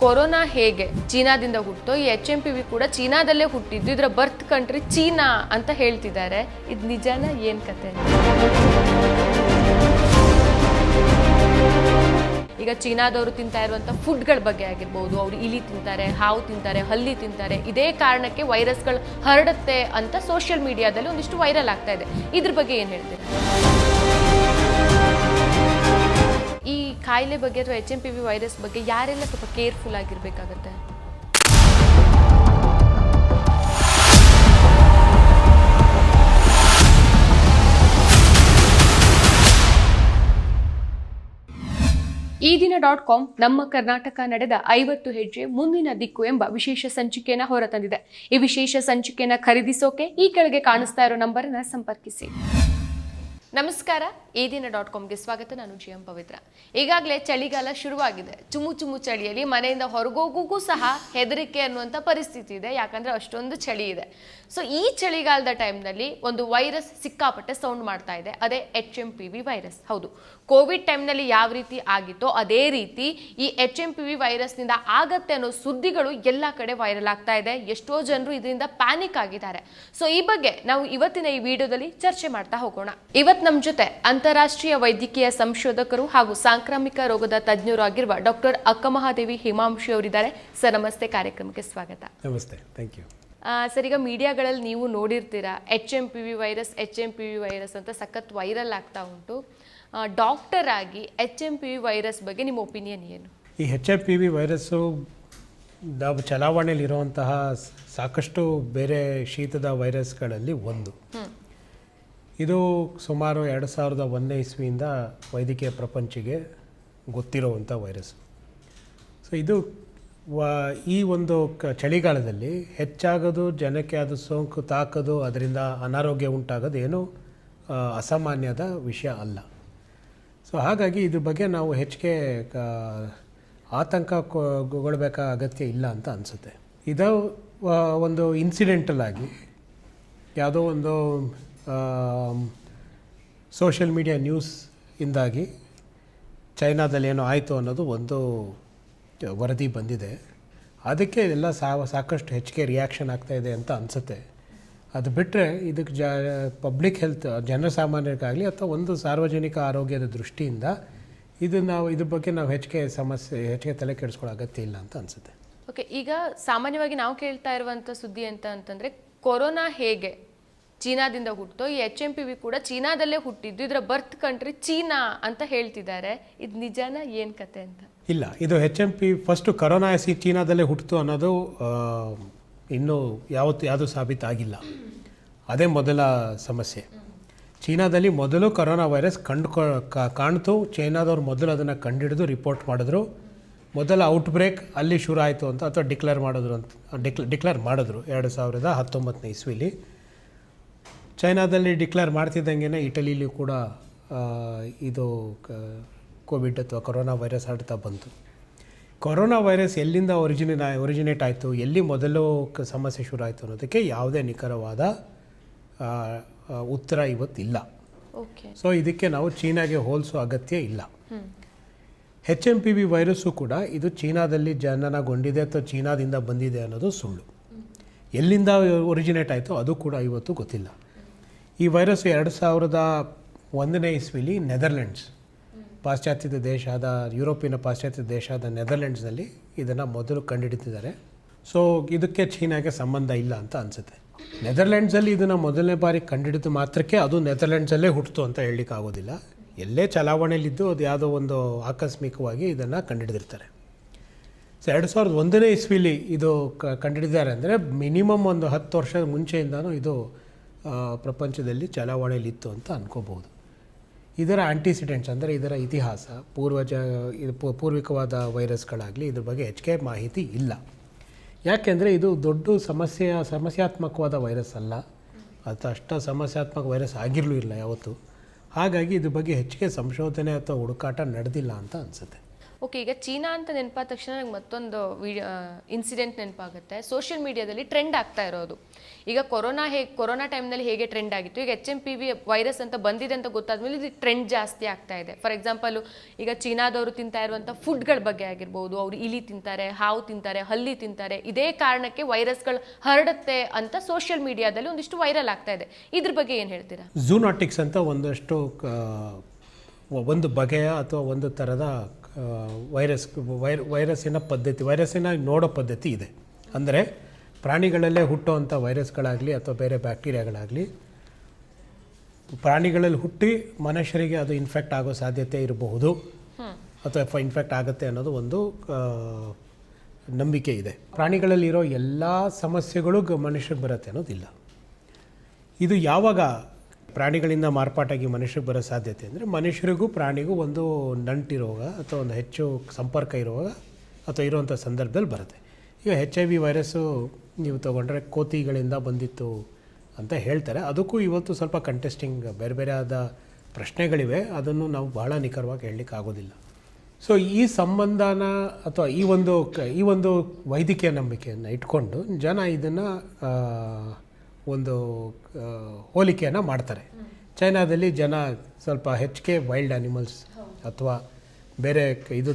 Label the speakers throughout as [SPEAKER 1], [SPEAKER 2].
[SPEAKER 1] Corona ಹೇಗೆ? ಚೀನಾದಿಂದ ಹುಟ್ಟೋ ಈ ಎಚ್ ಎಂ ಪಿ ವಿ ಕೂಡ ಚೀನಾದಲ್ಲೇ ಹುಟ್ಟಿದ್ದು. ಇದರ ಬರ್ತ್ ಕಂಟ್ರಿ ಚೀನಾ ಅಂತ ಹೇಳ್ತಿದ್ದಾರೆ. ಇದು ನಿಜಾನ ಏನ್ ಕತೆ? ಈಗ ಚೀನಾದವರು ತಿಂತಾ ಇರುವಂತ ಫುಡ್ಗಳ ಬಗ್ಗೆ ಆಗಿರ್ಬೋದು, ಅವರು ಇಲಿ ತಿಂತಾರೆ, ಹಾವು ತಿಂತಾರೆ, ಹಲ್ಲಿ ತಿಂತಾರೆ. ಇದೇ ಕಾರಣಕ್ಕೆ ವೈರಸ್ಗಳು ಹರಡುತ್ತೆ ಅಂತ ಸೋಷಿಯಲ್ ಮೀಡಿಯಾದಲ್ಲಿ ಒಂದಿಷ್ಟು ವೈರಲ್ ಆಗ್ತಾ ಇದೆ. ಇದ್ರ ಬಗ್ಗೆ ಏನ್ ಹೇಳ್ತೀರಾ? ಕಾಯಿಲೆ ಬಗ್ಗೆ ಅಥವಾ H M P V virus ಬಗ್ಗೆ ಯಾರೆಲ್ಲ ಸ್ವಲ್ಪ ಕೇರ್ಫುಲ್ ಆಗಿರಬೇಕಾಗತ್ತೆ? ಈ ದಿನ ಡಾಟ್ ಕಾಮ್ ನಮ್ಮ ಕರ್ನಾಟಕ ನಡೆದ ಐವತ್ತು ಹೆಜ್ಜೆ ಮುಂದಿನ ದಿಕ್ಕು ಎಂಬ ವಿಶೇಷ ಸಂಚಿಕೆಯನ್ನು ಹೊರತಂದಿದೆ. ಈ ವಿಶೇಷ ಸಂಚಿಕೆಯನ್ನು ಖರೀದಿಸೋಕೆ ಈ ಕೆಳಗೆ ಕಾಣಿಸ್ತಾ ಇರೋ ನಂಬರ್ನ ಸಂಪರ್ಕಿಸಿ. ನಮಸ್ಕಾರ, ಈ ದಿನ ಡಾಟ್ ಕಾಮ್ಗೆ ಸ್ವಾಗತ, ನಾನು ಜಿ ಎಂ ಪವಿತ್ರ. ಈಗಾಗಲೇ ಚಳಿಗಾಲ ಶುರುವಾಗಿದೆ. ಚುಮು ಚುಮು ಚಳಿಯಲ್ಲಿ ಮನೆಯಿಂದ ಹೊರಗೋಗೋಗೂ ಸಹ ಹೆದರಿಕೆ ಅನ್ನುವಂಥ ಪರಿಸ್ಥಿತಿ ಇದೆ. ಯಾಕಂದರೆ ಅಷ್ಟೊಂದು ಚಳಿ ಇದೆ. ಸೊ ಈ ಚಳಿಗಾಲದ ಟೈಮ್ನಲ್ಲಿ ಒಂದು ವೈರಸ್ ಸಿಕ್ಕಾಪಟ್ಟೆ ಸೌಂಡ್ ಮಾಡ್ತಾ ಇದೆ. ಅದೇ H M P V virus. ಹೌದು. ಕೋವಿಡ್ ಟೈಮ್ನಲ್ಲಿ ಯಾವ ರೀತಿ ಆಗಿತ್ತೋ ಅದೇ ರೀತಿ ಈ ಎಚ್ ಎಂ ಪಿ ವಿ ವೈರಸ್ನಿಂದ ಆಗತ್ತೆ ಅನ್ನೋ ಸುದ್ದಿಗಳು ಎಲ್ಲ ಕಡೆ ವೈರಲ್ ಆಗ್ತಾ ಇದೆ. ಎಷ್ಟೋ ಜನರು ಇದರಿಂದ ಪ್ಯಾನಿಕ್ ಆಗಿದ್ದಾರೆ. ಸೊ ಈ ಬಗ್ಗೆ ನಾವು ಇವತ್ತಿನ ಈ ವಿಡಿಯೋದಲ್ಲಿ ಚರ್ಚೆ ಮಾಡ್ತಾ ಹೋಗೋಣ. ಇವತ್ತು ನಮ್ಮ ಜೊತೆ ಅಂತಾರಾಷ್ಟ್ರೀಯ ವೈದ್ಯಕೀಯ ಸಂಶೋಧಕರು ಹಾಗೂ ಸಾಂಕ್ರಾಮಿಕ ರೋಗದ ತಜ್ಞರು ಆಗಿರುವ ಡಾಕ್ಟರ್ ಅಕ್ಕಮಹಾದೇವಿ ಹಿಮಾಂಶಿ ಅವರಿದ್ದಾರೆ. ಸರ್ ನಮಸ್ತೆ. ಕಾರ್ಯಕ್ರಮಕ್ಕೆ ಸ್ವಾಗತ.
[SPEAKER 2] ನಮಸ್ತೆ. ಥ್ಯಾಂಕ್ ಯು
[SPEAKER 1] ಸರ್ ಈಗ ಮೀಡಿಯಾಗಳಲ್ಲಿ ನೀವು ನೋಡಿರ್ತೀರಾ H M P V virus H M P V virus ಅಂತ ಸಖತ್ ವೈರಲ್ ಆಗ್ತಾ ಉಂಟು. ಡಾಕ್ಟರ್ ಆಗಿ H M P V virus ಬಗ್ಗೆ ನಿಮ್ಮ ಒಪಿನಿಯನ್ ಏನು?
[SPEAKER 2] ಈ H M P V virus ನಾವು ಚಲಾವಣೆಯಲ್ಲಿರುವಂತಹ ಸಾಕಷ್ಟು ಬೇರೆ ಶೀತದ ವೈರಸ್ಗಳಲ್ಲಿ ಒಂದು. ಇದು ಸುಮಾರು ಎರಡು ಸಾವಿರದ ಒಂದನೇ ಇಸ್ವಿಯಿಂದ ವೈದ್ಯಕೀಯ ಪ್ರಪಂಚಿಗೆ ಗೊತ್ತಿರುವಂಥ ವೈರಸ್. ಸೊ ಇದು ವ, ಈ ಒಂದು ಕ, ಚಳಿಗಾಲದಲ್ಲಿ ಹೆಚ್ಚಾಗೋದು, ಜನಕ್ಕೆ ಅದು ಸೋಂಕು ತಾಕೋದು, ಅದರಿಂದ ಅನಾರೋಗ್ಯ ಉಂಟಾಗೋದು ಏನೂ ಅಸಾಮಾನ್ಯದ ವಿಷಯ ಅಲ್ಲ. ಸೊ ಹಾಗಾಗಿ ಇದ್ರ ಬಗ್ಗೆ ನಾವು ಹೆಚ್ಚಿಗೆ ಆತಂಕ ಅಗತ್ಯ ಇಲ್ಲ ಅಂತ ಅನಿಸುತ್ತೆ. ಇದು ಒಂದು ಇನ್ಸಿಡೆಂಟಲ್ ಆಗಿ ಯಾವುದೋ ಒಂದು ಸೋಷಿಯಲ್ ಮೀಡಿಯಾ ನ್ಯೂಸ್ ಇಂದಾಗಿ ಚೈನಾದಲ್ಲಿ ಏನೋ ಆಯಿತು ಅನ್ನೋದು ಒಂದು ವರದಿ ಬಂದಿದೆ. ಅದಕ್ಕೆ ಎಲ್ಲ ಸಾಕಷ್ಟು ಹೆಚ್ಚಿಗೆ ರಿಯಾಕ್ಷನ್ ಆಗ್ತಾ ಇದೆ ಅಂತ ಅನಿಸುತ್ತೆ. ಅದು ಬಿಟ್ಟರೆ ಇದಕ್ಕೆ ಜ ಪಬ್ಲಿಕ್ ಹೆಲ್ತ್ ಜನಸಾಮಾನ್ಯರಿಗಾಗಲಿ ಅಥವಾ ಒಂದು ಸಾರ್ವಜನಿಕ ಆರೋಗ್ಯದ ದೃಷ್ಟಿಯಿಂದ ಇದು ನಾವು, ಇದ್ರ ಬಗ್ಗೆ ನಾವು ಹೆಚ್ಚಿಗೆ ಸಮಸ್ಯೆ, ಹೆಚ್ಚಿಗೆ ತಲೆ ಕೆಡಿಸ್ಕೊಳ್ಳೋ ಅಗತ್ಯ ಇಲ್ಲ ಅಂತ ಅನಿಸುತ್ತೆ.
[SPEAKER 1] ಓಕೆ ಈಗ ಸಾಮಾನ್ಯವಾಗಿ ನಾವು ಕೇಳ್ತಾ ಇರುವಂಥ ಸುದ್ದಿ ಅಂತ ಅಂತಂದರೆ, ಕೊರೋನಾ ಹೇಗೆ? ಚೀನಾದಿಂದ ಹುಟ್ಟೋ ಈ ಎಚ್ ಎಂ ಪಿ ವಿ ಕೂಡ ಚೀನಾದಲ್ಲೇ ಹುಟ್ಟಿದ್ದು, ಇದರ ಬರ್ತ್ ಕಂಟ್ರಿ ಚೀನಾ ಅಂತ ಹೇಳ್ತಿದ್ದಾರೆ. ಇದು ನಿಜಾನ, ಏನು ಕತೆ ಅಂತ?
[SPEAKER 2] ಇಲ್ಲ, ಇದು H M P first corona AC ಚೀನಾದಲ್ಲೇ ಹುಟ್ಟಿತು ಅನ್ನೋದು ಇನ್ನೂ ಯಾವತ್ತು ಯಾವುದೂ ಸಾಬೀತಾಗಿಲ್ಲ ಅದೇ ಮೊದಲ ಸಮಸ್ಯೆ. ಚೀನಾದಲ್ಲಿ ಮೊದಲು ಕರೋನಾ ವೈರಸ್ ಕಂಡು ಕಾಣ್ತು. ಚೈನಾದವ್ರು ಮೊದಲು ಅದನ್ನು ಕಂಡುಹಿಡಿದು ರಿಪೋರ್ಟ್ ಮಾಡಿದ್ರು. ಮೊದಲ ಔಟ್ಬ್ರೇಕ್ ಅಲ್ಲಿ ಶುರು ಆಯಿತು ಅಂತ, ಅಥವಾ ಡಿಕ್ಲೇರ್ ಮಾಡಿದ್ರು ಅಂತ ಡಿಕ್ಲ ಡಿಕ್ಲೇರ್ ಮಾಡಿದ್ರು, ಎರಡು ಸಾವಿರದ ಹತ್ತೊಂಬತ್ತನೇ ಇಸ್ವಿಲಿ. ಚೈನಾದಲ್ಲಿ ಡಿಕ್ಲೇರ್ ಮಾಡ್ತಿದ್ದಂಗೆ ಇಟಲಿಲಿ ಕೂಡ ಇದು ಕೋವಿಡ್ ಅಥವಾ ಕೊರೋನಾ ವೈರಸ್ ಹರಡ್ತಾ ಬಂತು. ಕೊರೋನಾ ವೈರಸ್ ಎಲ್ಲಿಂದ ಒರಿಜಿನೇಟ್ ಒರಿಜಿನೇಟ್ ಆಯಿತು ಎಲ್ಲಿ ಮೊದಲು ಸಮಸ್ಯೆ ಶುರು ಆಯಿತು ಅನ್ನೋದಕ್ಕೆ ಯಾವುದೇ ನಿಖರವಾದ ಉತ್ತರ ಇವತ್ತಿಲ್ಲ.
[SPEAKER 1] ಓಕೆ
[SPEAKER 2] ಸೊ ಇದಕ್ಕೆ ನಾವು ಚೀನಾಗೆ ಹೋಲಿಸೋ ಅಗತ್ಯ ಇಲ್ಲ. H M P V virus ಕೂಡ ಇದು ಚೀನಾದಲ್ಲಿ ಜನನಗೊಂಡಿದೆ ಅಥವಾ ಚೀನಾದಿಂದ ಬಂದಿದೆ ಅನ್ನೋದು ಸುಳ್ಳು. ಎಲ್ಲಿಂದ ಒರಿಜಿನೇಟ್ ಆಯಿತು ಅದು ಕೂಡ ಇವತ್ತು ಗೊತ್ತಿಲ್ಲ. ಈ ವೈರಸ್ ಎರಡು ಸಾವಿರದ ಒಂದನೇ ಇಸ್ವಿಲಿ ನೆದರ್ಲೆಂಡ್ಸ್ ಪಾಶ್ಚಾತ್ಯದ ದೇಶ ಆದ, ಯುರೋಪಿನ ಪಾಶ್ಚಾತ್ಯ ದೇಶ ಆದ ನೆದರ್ಲೆಂಡ್ಸ್ನಲ್ಲಿ ಇದನ್ನು ಮೊದಲು ಕಂಡುಹಿಡಿತಿದ್ದಾರೆ ಸೊ ಇದಕ್ಕೆ ಚೀನಾಗೆ ಸಂಬಂಧ ಇಲ್ಲ ಅಂತ ಅನಿಸುತ್ತೆ. ನೆದರ್ಲೆಂಡ್ಸಲ್ಲಿ ಇದನ್ನು ಮೊದಲನೇ ಬಾರಿ ಕಂಡುಹಿಡಿದು ಮಾತ್ರಕ್ಕೆ ಅದು ನೆದರ್ಲೆಂಡ್ಸಲ್ಲೇ ಹುಟ್ಟಿತು ಅಂತ ಹೇಳಲಿಕ್ಕೆ ಆಗೋದಿಲ್ಲ. ಎಲ್ಲೇ ಚಲಾವಣೆಯಲ್ಲಿದ್ದು ಅದು ಯಾವುದೋ ಒಂದು ಆಕಸ್ಮಿಕವಾಗಿ ಇದನ್ನು ಕಂಡುಹಿಡಿದಿರ್ತಾರೆ. ಸೊ ಎರಡು ಸಾವಿರದ ಒಂದನೇ ಇಸ್ವಿಲಿ ಇದು ಕಂಡುಹಿಡಿದ್ದಾರೆ ಅಂದರೆ ಮಿನಿಮಮ್ ಒಂದು ಹತ್ತು ವರ್ಷದ ಮುಂಚೆಯಿಂದನೂ ಇದು ಪ್ರಪಂಚದಲ್ಲಿ ಚಲಾವಣೆಯಲ್ಲಿತ್ತು ಅಂತ ಅನ್ಕೋಬಹುದು. ಇದರ ಆಂಟಿಸಿಡೆಂಟ್ಸ್ ಅಂದರೆ ಇದರ ಇತಿಹಾಸ, ಪೂರ್ವಜ, ಇದು ಪೂರ್ವಿಕವಾದ ವೈರಸ್ಗಳಾಗಲಿ ಇದ್ರ ಬಗ್ಗೆ ಹೆಚ್ಚಿಗೆ ಮಾಹಿತಿ ಇಲ್ಲ. ಯಾಕೆಂದರೆ ಇದು ದೊಡ್ಡ ಸಮಸ್ಯೆಯ, ಸಮಸ್ಯಾತ್ಮಕವಾದ ವೈರಸ್ ಅಲ್ಲ. ಅದು ಅಷ್ಟ ಸಮಸ್ಯಾತ್ಮಕ ವೈರಸ್ ಆಗಿರಲೂ ಇಲ್ಲ ಯಾವತ್ತೂ. ಹಾಗಾಗಿ ಇದ್ರ ಬಗ್ಗೆ ಹೆಚ್ಚಿಗೆ ಸಂಶೋಧನೆ ಅಥವಾ ಹುಡುಕಾಟ ನಡೆದಿಲ್ಲ ಅಂತ ಅನಿಸುತ್ತೆ.
[SPEAKER 1] ಓಕೆ ಈಗ ಚೀನಾ ಅಂತ ನೆನಪಾದ ತಕ್ಷಣ ನಂಗೆ ಮತ್ತೊಂದು ಇನ್ಸಿಡೆಂಟ್ ನೆನಪಾಗುತ್ತೆ. ಸೋಷಿಯಲ್ ಮೀಡಿಯಾದಲ್ಲಿ ಟ್ರೆಂಡ್ ಆಗ್ತಾ ಇರೋದು. ಈಗ ಕೊರೋನಾ ಹೇಗೆ ಕೊರೋನಾ ಟೈಮ್ನಲ್ಲಿ ಹೇಗೆ ಟ್ರೆಂಡ್ ಆಗಿತ್ತು? ಈಗ H M P V virus ಅಂತ ಬಂದಿದೆ ಅಂತ ಗೊತ್ತಾದ್ಮೇಲೆ ಇದು ಟ್ರೆಂಡ್ ಜಾಸ್ತಿ ಆಗ್ತಾ ಇದೆ. ಫಾರ್ ಎಕ್ಸಾಂಪಲು ಈಗ ಚೀನಾದವರು ತಿಂತಾ ಇರುವಂಥ ಫುಡ್ಗಳ ಬಗ್ಗೆ ಆಗಿರ್ಬೋದು, ಅವರು ಇಲಿ ತಿಂತಾರೆ, ಹಾವು ತಿಂತಾರೆ, ಹಲ್ಲಿ ತಿಂತಾರೆ, ಇದೇ ಕಾರಣಕ್ಕೆ ವೈರಸ್ಗಳು ಹರಡುತ್ತೆ ಅಂತ ಸೋಷಿಯಲ್ ಮೀಡಿಯಾದಲ್ಲಿ ಒಂದಿಷ್ಟು ವೈರಲ್ ಆಗ್ತಾ ಇದೆ. ಇದ್ರ ಬಗ್ಗೆ ಏನು ಹೇಳ್ತೀರಾ?
[SPEAKER 2] ಝೂನಾಟಿಕ್ಸ್ ಅಂತ ಒಂದಷ್ಟು ಒಂದು ಬಗೆಯ ಅಥವಾ ಒಂದು ಥರದ ವೈರಸ್, ವೈರ್ ವೈರಸ್ಸಿನ ಪದ್ಧತಿ ವೈರಸ್ಸಿನ ನೋಡೋ ಪದ್ಧತಿ ಇದೆ. ಅಂದರೆ ಪ್ರಾಣಿಗಳಲ್ಲೇ ಹುಟ್ಟುವಂಥ ವೈರಸ್ಗಳಾಗಲಿ ಅಥವಾ ಬೇರೆ ಬ್ಯಾಕ್ಟೀರಿಯಾಗಳಾಗಲಿ, ಪ್ರಾಣಿಗಳಲ್ಲಿ ಹುಟ್ಟಿ ಮನುಷ್ಯರಿಗೆ ಅದು ಇನ್ಫೆಕ್ಟ್ ಆಗೋ ಸಾಧ್ಯತೆ ಇರಬಹುದು. ಅಥವಾ ಇನ್ಫೆಕ್ಟ್ ಆಗುತ್ತೆ ಅನ್ನೋದು ಒಂದು ನಂಬಿಕೆ ಇದೆ. ಪ್ರಾಣಿಗಳಲ್ಲಿರೋ ಎಲ್ಲ ಸಮಸ್ಯೆಗಳು ಮನುಷ್ಯರಿಗೆ ಬರುತ್ತೆ ಅನ್ನೋದಿಲ್ಲ. ಇದು ಯಾವಾಗ ಪ್ರಾಣಿಗಳಿಂದ ಮಾರ್ಪಾಟಾಗಿ ಮನುಷ್ಯರಿಗೆ ಬರೋ ಸಾಧ್ಯತೆ ಅಂದರೆ ಮನುಷ್ಯರಿಗೂ ಪ್ರಾಣಿಗೂ ಒಂದು ನಂಟಿರುವಾಗ ಅಥವಾ ಒಂದು ಹೆಚ್ಚು ಸಂಪರ್ಕ ಇರುವಾಗ ಅಥವಾ ಇರುವಂಥ ಸಂದರ್ಭದಲ್ಲಿ ಬರುತ್ತೆ. ಈಗ ಹೆಚ್ ಐ ವಿ ವೈರಸ್ಸು ನೀವು ತೊಗೊಂಡ್ರೆ ಕೋತಿಗಳಿಂದ ಬಂದಿತ್ತು ಅಂತ ಹೇಳ್ತಾರೆ. ಅದಕ್ಕೂ ಇವತ್ತು ಸ್ವಲ್ಪ ಕಂಟೆಸ್ಟಿಂಗ್ ಬೇರೆ ಬೇರೆ ಆದ ಪ್ರಶ್ನೆಗಳಿವೆ. ಅದನ್ನು ನಾವು ಬಹಳ ನಿಖರವಾಗಿ ಹೇಳಲಿಕ್ಕೆ ಆಗೋದಿಲ್ಲ. ಸೊ ಈ ಸಂಬಂಧನ ಅಥವಾ ಈ ಒಂದು ಈ ಒಂದು ವೈದ್ಯಕೀಯ ನಂಬಿಕೆಯನ್ನು ಇಟ್ಕೊಂಡು ಜನ ಇದನ್ನು ಒಂದು ಹೋಲಿಕೆಯನ್ನು ಮಾಡ್ತಾರೆ. ಚೈನಾದಲ್ಲಿ ಜನ ಸ್ವಲ್ಪ ಹೆಚ್ಚಿಗೆ ವೈಲ್ಡ್ ಆ್ಯನಿಮಲ್ಸ್ ಅಥವಾ ಬೇರೆ ಇದು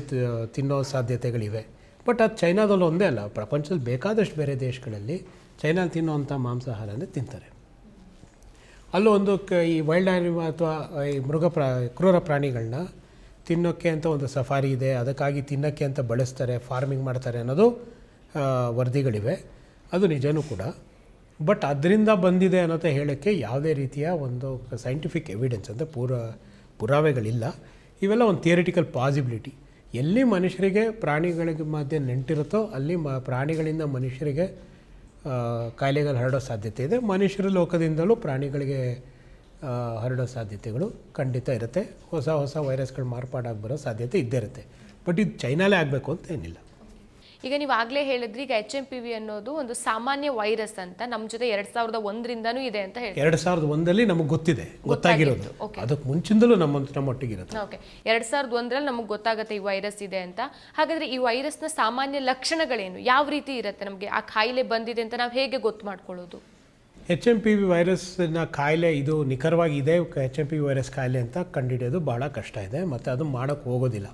[SPEAKER 2] ತಿನ್ನೋ ಸಾಧ್ಯತೆಗಳಿವೆ. ಬಟ್ ಅದು ಚೈನಾದಲ್ಲಿ ಒಂದೇ ಅಲ್ಲ. ಪ್ರಪಂಚದಲ್ಲಿ ಬೇಕಾದಷ್ಟು ಬೇರೆ ದೇಶಗಳಲ್ಲಿ ಚೈನಲ್ಲಿ ತಿನ್ನೋವಂಥ ಮಾಂಸಾಹಾರನೇ ತಿಂತಾರೆ. ಅಲ್ಲೂ ಒಂದು ಕ, ಈ ವೈಲ್ಡ್ ಆನಿಮಲ್ ಅಥವಾ ಈ ಮೃಗ ಪ್ರಾ, ಕ್ರೂರ ಪ್ರಾಣಿಗಳನ್ನ ತಿನ್ನೋಕ್ಕೆ ಅಂತ ಒಂದು ಸಫಾರಿ ಇದೆ. ಅದಕ್ಕಾಗಿ ತಿನ್ನೋಕ್ಕೆ ಅಂತ ಬಳಸ್ತಾರೆ, ಫಾರ್ಮಿಂಗ್ ಮಾಡ್ತಾರೆ ಅನ್ನೋದು ವರದಿಗಳಿವೆ. ಅದು ನಿಜವೂ ಕೂಡ. ಬಟ್ ಅದರಿಂದ ಬಂದಿದೆ ಅನ್ನೋದು ಹೇಳೋಕ್ಕೆ ಯಾವುದೇ ರೀತಿಯ ಒಂದು ಸೈಂಟಿಫಿಕ್ ಎವಿಡೆನ್ಸ್ ಅಂದರೆ ಪೂರ, ಪುರಾವೆಗಳಿಲ್ಲ. ಇವೆಲ್ಲ ಒಂದು ಥಿಯರಿಟಿಕಲ್ ಪಾಸಿಬಿಲಿಟಿ ಎಲ್ಲಿ ಮನುಷ್ಯರಿಗೆ ಪ್ರಾಣಿಗಳಿಗೆ ಮಧ್ಯೆ ನೆಂಟಿರುತ್ತೋ ಅಲ್ಲಿ ಮ, ಪ್ರಾಣಿಗಳಿಂದ ಮನುಷ್ಯರಿಗೆ ಕಾಯಿಲೆಗಳು ಹರಡೋ ಸಾಧ್ಯತೆ ಇದೆ. ಮನುಷ್ಯರ ಲೋಕದಿಂದಲೂ ಪ್ರಾಣಿಗಳಿಗೆ ಹರಡೋ ಸಾಧ್ಯತೆಗಳು ಖಂಡಿತ ಇರುತ್ತೆ. ಹೊಸ ಹೊಸ ವೈರಸ್ಗಳು ಮಾರ್ಪಾಡಾಗಿ ಬರೋ ಸಾಧ್ಯತೆ ಇದ್ದೇ ಇರುತ್ತೆ. ಬಟ್ ಇದು ಚೈನಾಲೇ ಆಗಬೇಕು ಅಂತ ಏನಿಲ್ಲ.
[SPEAKER 1] ಈಗ ನೀವು ಆಗ್ಲೇ ಹೇಳಿದ್ರಿ ಈಗ ಎಚ್ ಎಂ ಪಿ ವಿ ಅನ್ನೋದು ಒಂದು ಸಾಮಾನ್ಯ ವೈರಸ್ ಅಂತ ನಮ್ಮ ಜೊತೆ ಎರಡ್ ಸಾವಿರದ ಒಂದರಿಂದನೂ ಇದೆ ಅಂತ ಹೇಳಿ
[SPEAKER 2] ಎರಡು ಸಾವಿರದ ಒಂದಲ್ಲಿ ನಮಗೆ ಗೊತ್ತಿದೆ ಗೊತ್ತಾಗಿರೋದು. ಅದಕ್ಕೆ ಮುಂಚಿಂದಲೂ ನಮ್ಮ ನಮ್ಮೊಟ್ಟಿಗಿರುತ್ತೆ
[SPEAKER 1] ಓಕೆ ಎರಡ್ ಸಾವಿರದ ಒಂದರಲ್ಲಿ ನಮಗೆ ಗೊತ್ತಾಗುತ್ತೆ ಈ ವೈರಸ್ ಇದೆ ಅಂತ. ಹಾಗಾದ್ರೆ ಈ ವೈರಸ್ನ ಸಾಮಾನ್ಯ ಲಕ್ಷಣಗಳೇನು? ಯಾವ ರೀತಿ ಇರುತ್ತೆ ನಮಗೆ? ಆ ಕಾಯಿಲೆ ಬಂದಿದೆ ಅಂತ ನಾವು ಹೇಗೆ ಗೊತ್ತು ಮಾಡ್ಕೊಳ್ಳೋದು?
[SPEAKER 2] ಎಚ್ ಎಂ ಪಿ ವಿ ವೈರಸ್ನ ಕಾಯಿಲೆ ಇದು ನಿಖರವಾಗಿ ಇದೆ. H M P V virus ಕಾಯಿಲೆ ಅಂತ ಕಂಡುಹಿಡಿಯೋದು ಭಾಳ ಕಷ್ಟ ಇದೆ. ಮತ್ತು ಅದು ಮಾಡೋಕ್ಕೆ ಹೋಗೋದಿಲ್ಲ.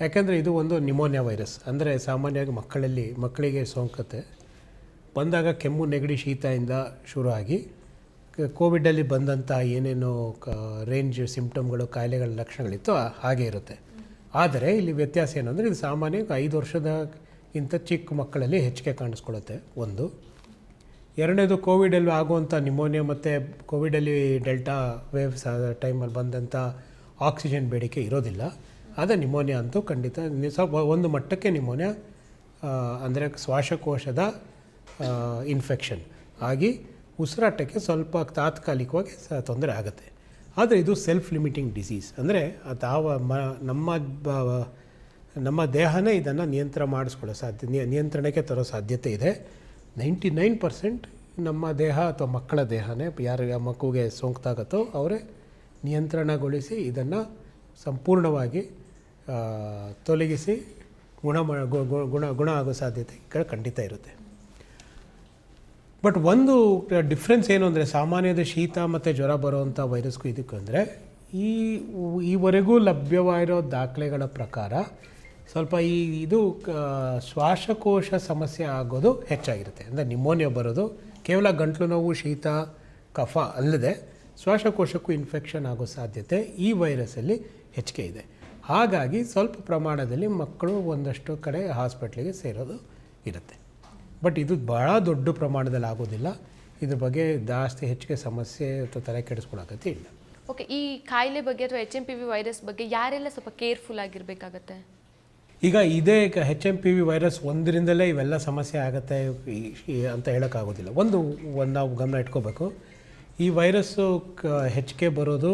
[SPEAKER 2] ಯಾಕೆಂದರೆ ಇದು ಒಂದು ನಿಮೋನಿಯಾ ವೈರಸ್ ಅಂದರೆ ಸಾಮಾನ್ಯವಾಗಿ ಮಕ್ಕಳಲ್ಲಿ ಮಕ್ಕಳಿಗೆ ಸೋಂಕತೆ. ಬಂದಾಗ ಕೆಮ್ಮು, ನೆಗಡಿ, ಶೀತದಿಂದ ಶುರು ಆಗಿ ಕ- ಕೋವಿಡಲ್ಲಿ ಬಂದಂಥ ಏನೇನು ಕ ರೇಂಜ್ ಸಿಂಪ್ಟಮ್ಗಳು ಕಾಯಿಲೆಗಳ ಲಕ್ಷಣಗಳಿತ್ತು ಹಾಗೆ ಇರುತ್ತೆ. ಆದರೆ ಇಲ್ಲಿ ವ್ಯತ್ಯಾಸ ಏನಂದರೆ ಇದು ಸಾಮಾನ್ಯವಾಗಿ ಐದು ವರ್ಷದಕ್ಕಿಂತ ಚಿಕ್ಕ ಮಕ್ಕಳಲ್ಲಿ ಹೆಚ್ಚಿಗೆ ಕಾಣಿಸ್ಕೊಳ್ಳುತ್ತೆ, ಒಂದು. ಎರಡನೇದು ಕೋವಿಡಲ್ಲಿ ಆಗುವಂಥ ನಿಮೋನಿಯಾ ಮತ್ತು ಕೋವಿಡಲ್ಲಿ ಡೆಲ್ಟಾ ವೇವ್ಸ್ ಟೈಮಲ್ಲಿ ಬಂದಂಥ ಆಕ್ಸಿಜನ್ ಬೇಡಿಕೆ ಇರೋದಿಲ್ಲ. ಆದರೆ ನಿಮೋನಿಯಾ ಅಂತೂ ಖಂಡಿತ ಸ್ವಲ್ಪ ಒಂದು ಮಟ್ಟಕ್ಕೆ ನಿಮೋನಿಯಾ ಅಂದರೆ ಶ್ವಾಸಕೋಶದ ಇನ್ಫೆಕ್ಷನ್ ಆಗಿ ಉಸಿರಾಟಕ್ಕೆ ಸ್ವಲ್ಪ ತಾತ್ಕಾಲಿಕವಾಗಿ ತೊಂದರೆ ಆಗುತ್ತೆ. ಆದರೆ ಇದು ಸೆಲ್ಫ್ ಲಿಮಿಟಿಂಗ್ ಡಿಸೀಸ್ ಅಂದರೆ ತಾವ ಮ ನಮ್ಮ ನಮ್ಮ ದೇಹನೇ ಇದನ್ನು ನಿಯಂತ್ರಣ ಮಾಡಿಸ್ಕೊಳ್ಳೋ ಸಾಧ್ಯ ನಿಯಂತ್ರಣಕ್ಕೆ ತರೋ ಸಾಧ್ಯತೆ ಇದೆ. ನೈಂಟಿ ನೈನ್ ಪರ್ಸೆಂಟ್ ನಮ್ಮ ದೇಹ ಅಥವಾ ಮಕ್ಕಳ ದೇಹನೇ ಯಾರು ಯಾವ ಮಗುಗೆ ಸೋಂಕ್ತಾಗತ್ತೋ ಅವರೇ ನಿಯಂತ್ರಣಗೊಳಿಸಿ ಇದನ್ನು ಸಂಪೂರ್ಣವಾಗಿ ತೊಲಗಿಸಿ ಗುಣ ಗುಣ ಗುಣ ಆಗೋ ಸಾಧ್ಯತೆಗಳು ಖಂಡಿತ ಇರುತ್ತೆ. ಬಟ್ ಒಂದು ಡಿಫ್ರೆನ್ಸ್ ಏನು ಅಂದರೆ ಸಾಮಾನ್ಯದ ಶೀತ ಮತ್ತು ಜ್ವರ ಬರುವಂಥ ವೈರಸ್ಗೂ ಇದಕ್ಕೂ ಅಂದರೆ ಈ, ಈವರೆಗೂ ಲಭ್ಯವಾಗಿರೋ ದಾಖಲೆಗಳ ಪ್ರಕಾರ ಸ್ವಲ್ಪ ಈ, ಇದು ಶ್ವಾಸಕೋಶ ಸಮಸ್ಯೆ ಆಗೋದು ಹೆಚ್ಚಾಗಿರುತ್ತೆ. ಅಂದರೆ ನಿಮೋನಿಯಾ ಬರೋದು, ಕೇವಲ ಗಂಟಲು ನೋವು, ಶೀತ, ಕಫ ಅಲ್ಲದೆ ಶ್ವಾಸಕೋಶಕ್ಕೂ ಇನ್ಫೆಕ್ಷನ್ ಆಗೋ ಸಾಧ್ಯತೆ ಈ ವೈರಸ್ಸಲ್ಲಿ ಹೆಚ್ಚಿಗೆ ಇದೆ. ಹಾಗಾಗಿ ಸ್ವಲ್ಪ ಪ್ರಮಾಣದಲ್ಲಿ ಮಕ್ಕಳು ಒಂದಷ್ಟು ಕಡೆ ಹಾಸ್ಪಿಟ್ಲಿಗೆ ಸೇರೋದು ಇರುತ್ತೆ. ಬಟ್ ಇದು ಭಾಳ ದೊಡ್ಡ ಪ್ರಮಾಣದಲ್ಲಿ ಆಗೋದಿಲ್ಲ. ಇದ್ರ ಬಗ್ಗೆ ಜಾಸ್ತಿ ಹೆಚ್ಚಿಗೆ ಸಮಸ್ಯೆ ಅಥವಾ ತಲೆ ಕೆಡಿಸ್ಕೊಳಕತ್ತೆ ಇಲ್ಲ.
[SPEAKER 1] ಓಕೆ ಈ ಕಾಯಿಲೆ ಬಗ್ಗೆ ಅಥವಾ H M P V virus ಬಗ್ಗೆ ಯಾರೆಲ್ಲ ಸ್ವಲ್ಪ ಕೇರ್ಫುಲ್ ಆಗಿರಬೇಕಾಗತ್ತೆ?
[SPEAKER 2] ಈಗ ಇದೇ H M P V virus ಒಂದರಿಂದಲೇ ಇವೆಲ್ಲ ಸಮಸ್ಯೆ ಆಗುತ್ತೆ ಅಂತ ಹೇಳೋಕ್ಕಾಗೋದಿಲ್ಲ. ಒಂದು ಒಂದು ನಾವು ಗಮನ ಇಟ್ಕೋಬೇಕು. ಈ ವೈರಸ್ಸು ಕ ಹೆಚ್ಚಿಗೆ ಬರೋದು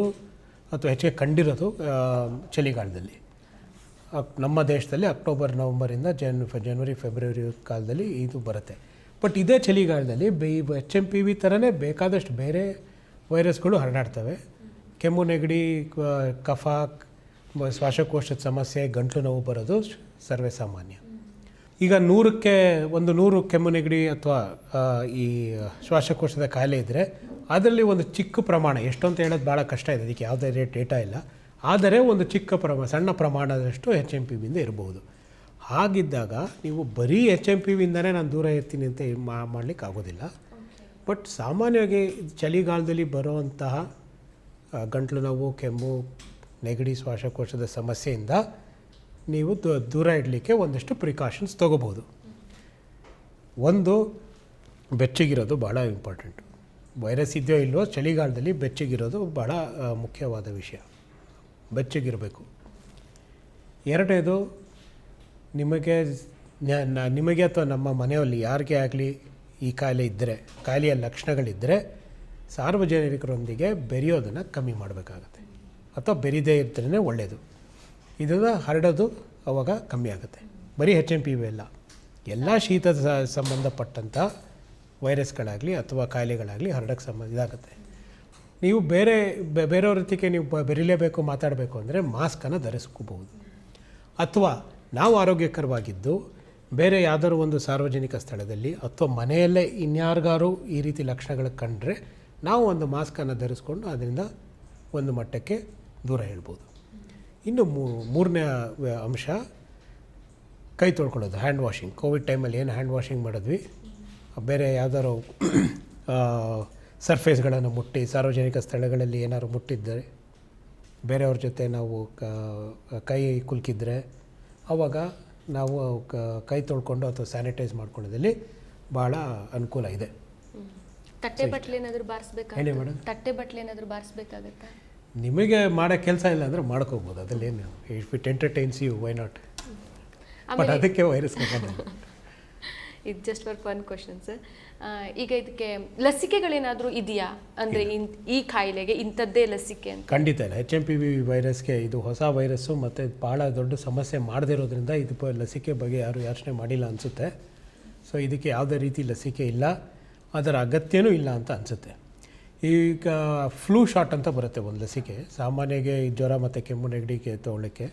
[SPEAKER 2] ಅಥವಾ ಹೆಚ್ಚಿಗೆ ಕಂಡಿರೋದು ಚಳಿಗಾಲದಲ್ಲಿ. ಅಕ್- ನಮ್ಮ ದೇಶದಲ್ಲಿ ಅಕ್ಟೋಬರ್, ನವಂಬರಿಂದ ಜನ್ ಜನವರಿ, ಫೆಬ್ರವರಿ ಕಾಲದಲ್ಲಿ ಇದು ಬರುತ್ತೆ. ಬಟ್ ಇದೇ ಚಳಿಗಾಲದಲ್ಲಿ ಬೇ, ಎಚ್ ಎಂ ಪಿ ವಿ ಥರನೇ ಬೇಕಾದಷ್ಟು ಬೇರೆ ವೈರಸ್ಗಳು ಹರಡಾಡ್ತವೆ. ಕೆಮ್ಮು, ನೆಗಡಿ ಕಫಾಕ್ ಕಫ ಶ್ವಾಸಕೋಶದ ಸಮಸ್ಯೆ, ಗಂಟಲು ನೋವು ಬರೋದು ಸರ್ವೇ ಸಾಮಾನ್ಯ. ಈಗ ನೂರಕ್ಕೆ, ಒಂದು ನೂರು ಕೆಮ್ಮು, ನೆಗಡಿ ಅಥವಾ ಈ ಶ್ವಾಸಕೋಶದ ಕಾಯಿಲೆ ಇದ್ದರೆ ಅದರಲ್ಲಿ ಒಂದು ಚಿಕ್ಕ ಪ್ರಮಾಣ ಎಷ್ಟು ಅಂತ ಹೇಳೋದು ಭಾಳ ಕಷ್ಟ ಇದೆ, ಅದಕ್ಕೆ ಯಾವುದೇ ರೇಟ್ ಡೇಟಾ ಇಲ್ಲ. ಆದರೆ ಒಂದು ಚಿಕ್ಕ ಪ್ರಮಾಣ ಸಣ್ಣ ಪ್ರಮಾಣದಷ್ಟು ಎಚ್ ಎಂ ಪಿ ವಿಯಿಂದ ಇರಬಹುದು ಹಾಗಿದ್ದಾಗ ನೀವು ಬರೀ ಎಚ್ ಎಂ ಪಿ ವಿಯಿಂದನೇ ನಾನು ದೂರ ಇರ್ತೀನಿ ಅಂತ ಮಾಡಲಿಕ್ಕೆ ಆಗೋದಿಲ್ಲ ಬಟ್ ಸಾಮಾನ್ಯವಾಗಿ ಚಳಿಗಾಲದಲ್ಲಿ ಬರುವಂತಹ ಗಂಟಲು ನೋವು, ಕೆಮ್ಮು, ನೆಗಡಿ, ಶ್ವಾಸಕೋಶದ ಸಮಸ್ಯೆಯಿಂದ ನೀವು ದೂರ ಇಡಲಿಕ್ಕೆ ಒಂದಷ್ಟು ಪ್ರಿಕಾಷನ್ಸ್ ತೊಗೋಬೋದು. ಒಂದು, ಬೆಚ್ಚಗಿರೋದು ಭಾಳ ಇಂಪಾರ್ಟೆಂಟು ವೈರಸ್ ಇದೆಯೋ ಇಲ್ಲವೋ ಚಳಿಗಾಲದಲ್ಲಿ ಬೆಚ್ಚಗಿರೋದು ಭಾಳ ಮುಖ್ಯವಾದ ವಿಷಯ. ಬೆಚ್ಚಗಿರಬೇಕು. ಎರಡನೇದು, ನಿಮಗೆ ನಿಮಗೆ ಅಥವಾ ನಮ್ಮ ಮನೆಯಲ್ಲಿ ಯಾರಿಗೆ ಆಗಲಿ ಈ ಕಾಯಿಲೆ ಇದ್ದರೆ ಕಾಯಿಲೆಯ ಲಕ್ಷಣಗಳಿದ್ದರೆ ಸಾರ್ವಜನಿಕರೊಂದಿಗೆ ಬೆರೆಯೋದನ್ನು ಕಮ್ಮಿ ಮಾಡಬೇಕಾಗತ್ತೆ. ಅಥವಾ ಬೆರೀದೇ ಇದ್ರೇ ಒಳ್ಳೆಯದು ಇದನ್ನು ಹರಡೋದು ಅವಾಗ ಕಮ್ಮಿ ಆಗುತ್ತೆ. ಬರೀ ಹೆಚ್ ಎಂ ಪಿ ವಿ ಅಲ್ಲ. ಎಲ್ಲ ಶೀತ ಸಂಬಂಧಪಟ್ಟಂಥ ವೈರಸ್ಗಳಾಗಲಿ ಅಥವಾ ಕಾಯಿಲೆಗಳಾಗಲಿ ಹರಡಕ್ಕೆ ಸಂಬಂಧ ಇದಾಗುತ್ತೆ. ನೀವು ಬೇರೆ, ಬೆ- ಬೇರೆಯವ್ರ ಜೊತೆಗೆ ನೀವು ಬೆರೀಲೇಬೇಕು, ಮಾತಾಡಬೇಕು ಅಂದರೆ ಮಾಸ್ಕನ್ನು ಧರಿಸ್ಕೋಬಹುದು. ಅಥವಾ ನಾವು ಆರೋಗ್ಯಕರವಾಗಿದ್ದು ಬೇರೆ ಯಾವುದಾದ್ರು ಒಂದು ಸಾರ್ವಜನಿಕ ಸ್ಥಳದಲ್ಲಿ ಅಥವಾ ಮನೆಯಲ್ಲೇ ಇನ್ಯಾರಿಗಾರು ಈ ರೀತಿ ಲಕ್ಷಣಗಳು ಕಂಡ್ರೆ ನಾವು ಒಂದು ಮಾಸ್ಕನ್ನು ಧರಿಸ್ಕೊಂಡು ಅದರಿಂದ ಒಂದು ಮಟ್ಟಕ್ಕೆ ದೂರ ಹೇಳ್ಬೋದು. ಇನ್ನು ಮೂರನೇ ಅಂಶ ಕೈ ತೊಳ್ಕೊಳ್ಳೋದು, ಹ್ಯಾಂಡ್ ವಾಷಿಂಗ್. ಕೋವಿಡ್ ಟೈಮಲ್ಲಿ ಏನು ಹ್ಯಾಂಡ್ ವಾಷಿಂಗ್ ಮಾಡಿದ್ವಿ? ಬೇರೆ ಯಾವ್ದಾದ್ರು ಸರ್ಫೇಸ್ಗಳನ್ನು ಮುಟ್ಟಿ ಸಾರ್ವಜನಿಕ ಸ್ಥಳಗಳಲ್ಲಿ ಏನಾದ್ರು ಮುಟ್ಟಿದ್ದರೆ ಬೇರೆಯವ್ರ ಜೊತೆ ನಾವು ಕ- ಕುಲ್ಕಿದ್ರೆ ಆವಾಗ ನಾವು ಕ- ಕೈ ತೊಳ್ಕೊಂಡು ಅಥವಾ ಸ್ಯಾನಿಟೈಸ್ ಮಾಡ್ಕೊಳ್ಳೋದಲ್ಲಿ ಭಾಳ ಅನುಕೂಲ ಇದೆ.
[SPEAKER 1] ತಟ್ಟೆ ಬಟ್ಲೆ ಏನಾದರೂ
[SPEAKER 2] ಹೇಳಿ ಮೇಡಮ್.
[SPEAKER 1] ತಟ್ಟೆ ಬಟ್ಲೆ ಏನಾದರೂ ಬಾರಿಸ್ಬೇಕಾಗತ್ತಾ?
[SPEAKER 2] ನಿಮಗೆ ಮಾಡೋ ಕೆಲಸ ಇಲ್ಲ ಅಂದ್ರೆ ಮಾಡ್ಕೋಬೋದು. ಅದರಲ್ಲೇನು if it entertains you why not but ಅದಕ್ಕೆ ವೈರಸ್ ಕರ್ಕೊಂಡು
[SPEAKER 1] ಇದು just for fun question sir ಈಗ ಇದಕ್ಕೆ ಲಸಿಕೆಗಳೇನಾದರೂ ಇದೆಯಾ? ಅಂದರೆ ಈ ಕಾಯಿಲೆಗೆ ಇಂಥದ್ದೇ ಲಸಿಕೆ ಅಂತ.
[SPEAKER 2] ಖಂಡಿತ ಇಲ್ಲ. ಎಚ್ ಎಂ ಪಿ ವಿ ವೈರಸ್ಗೆ ಇದು ಹೊಸ ವೈರಸ್ಸು ಮತ್ತು ಭಾಳ ದೊಡ್ಡ ಸಮಸ್ಯೆ ಮಾಡದಿರೋದ್ರಿಂದ ಇದು ಲಸಿಕೆ ಬಗ್ಗೆ ಯಾರು ಯೋಚನೆ ಮಾಡಿಲ್ಲ ಅನಿಸುತ್ತೆ. ಸೊ ಇದಕ್ಕೆ ಯಾವುದೇ ರೀತಿ ಲಸಿಕೆ ಇಲ್ಲ. ಅದರ ಅಗತ್ಯನೂ ಇಲ್ಲ ಅಂತ ಅನಿಸುತ್ತೆ. ಈಗ ಫ್ಲೂ ಶಾಟ್ ಅಂತ ಬರುತ್ತೆ ಒಂದು ಲಸಿಕೆ. ಸಾಮಾನ್ಯಗೆ ಜ್ವರ ಮತ್ತು ಕೆಮ್ಮು ನೆಗಡಿಗೆ ತೊಗೊಳ್ಳಿಕ್ಕೆ.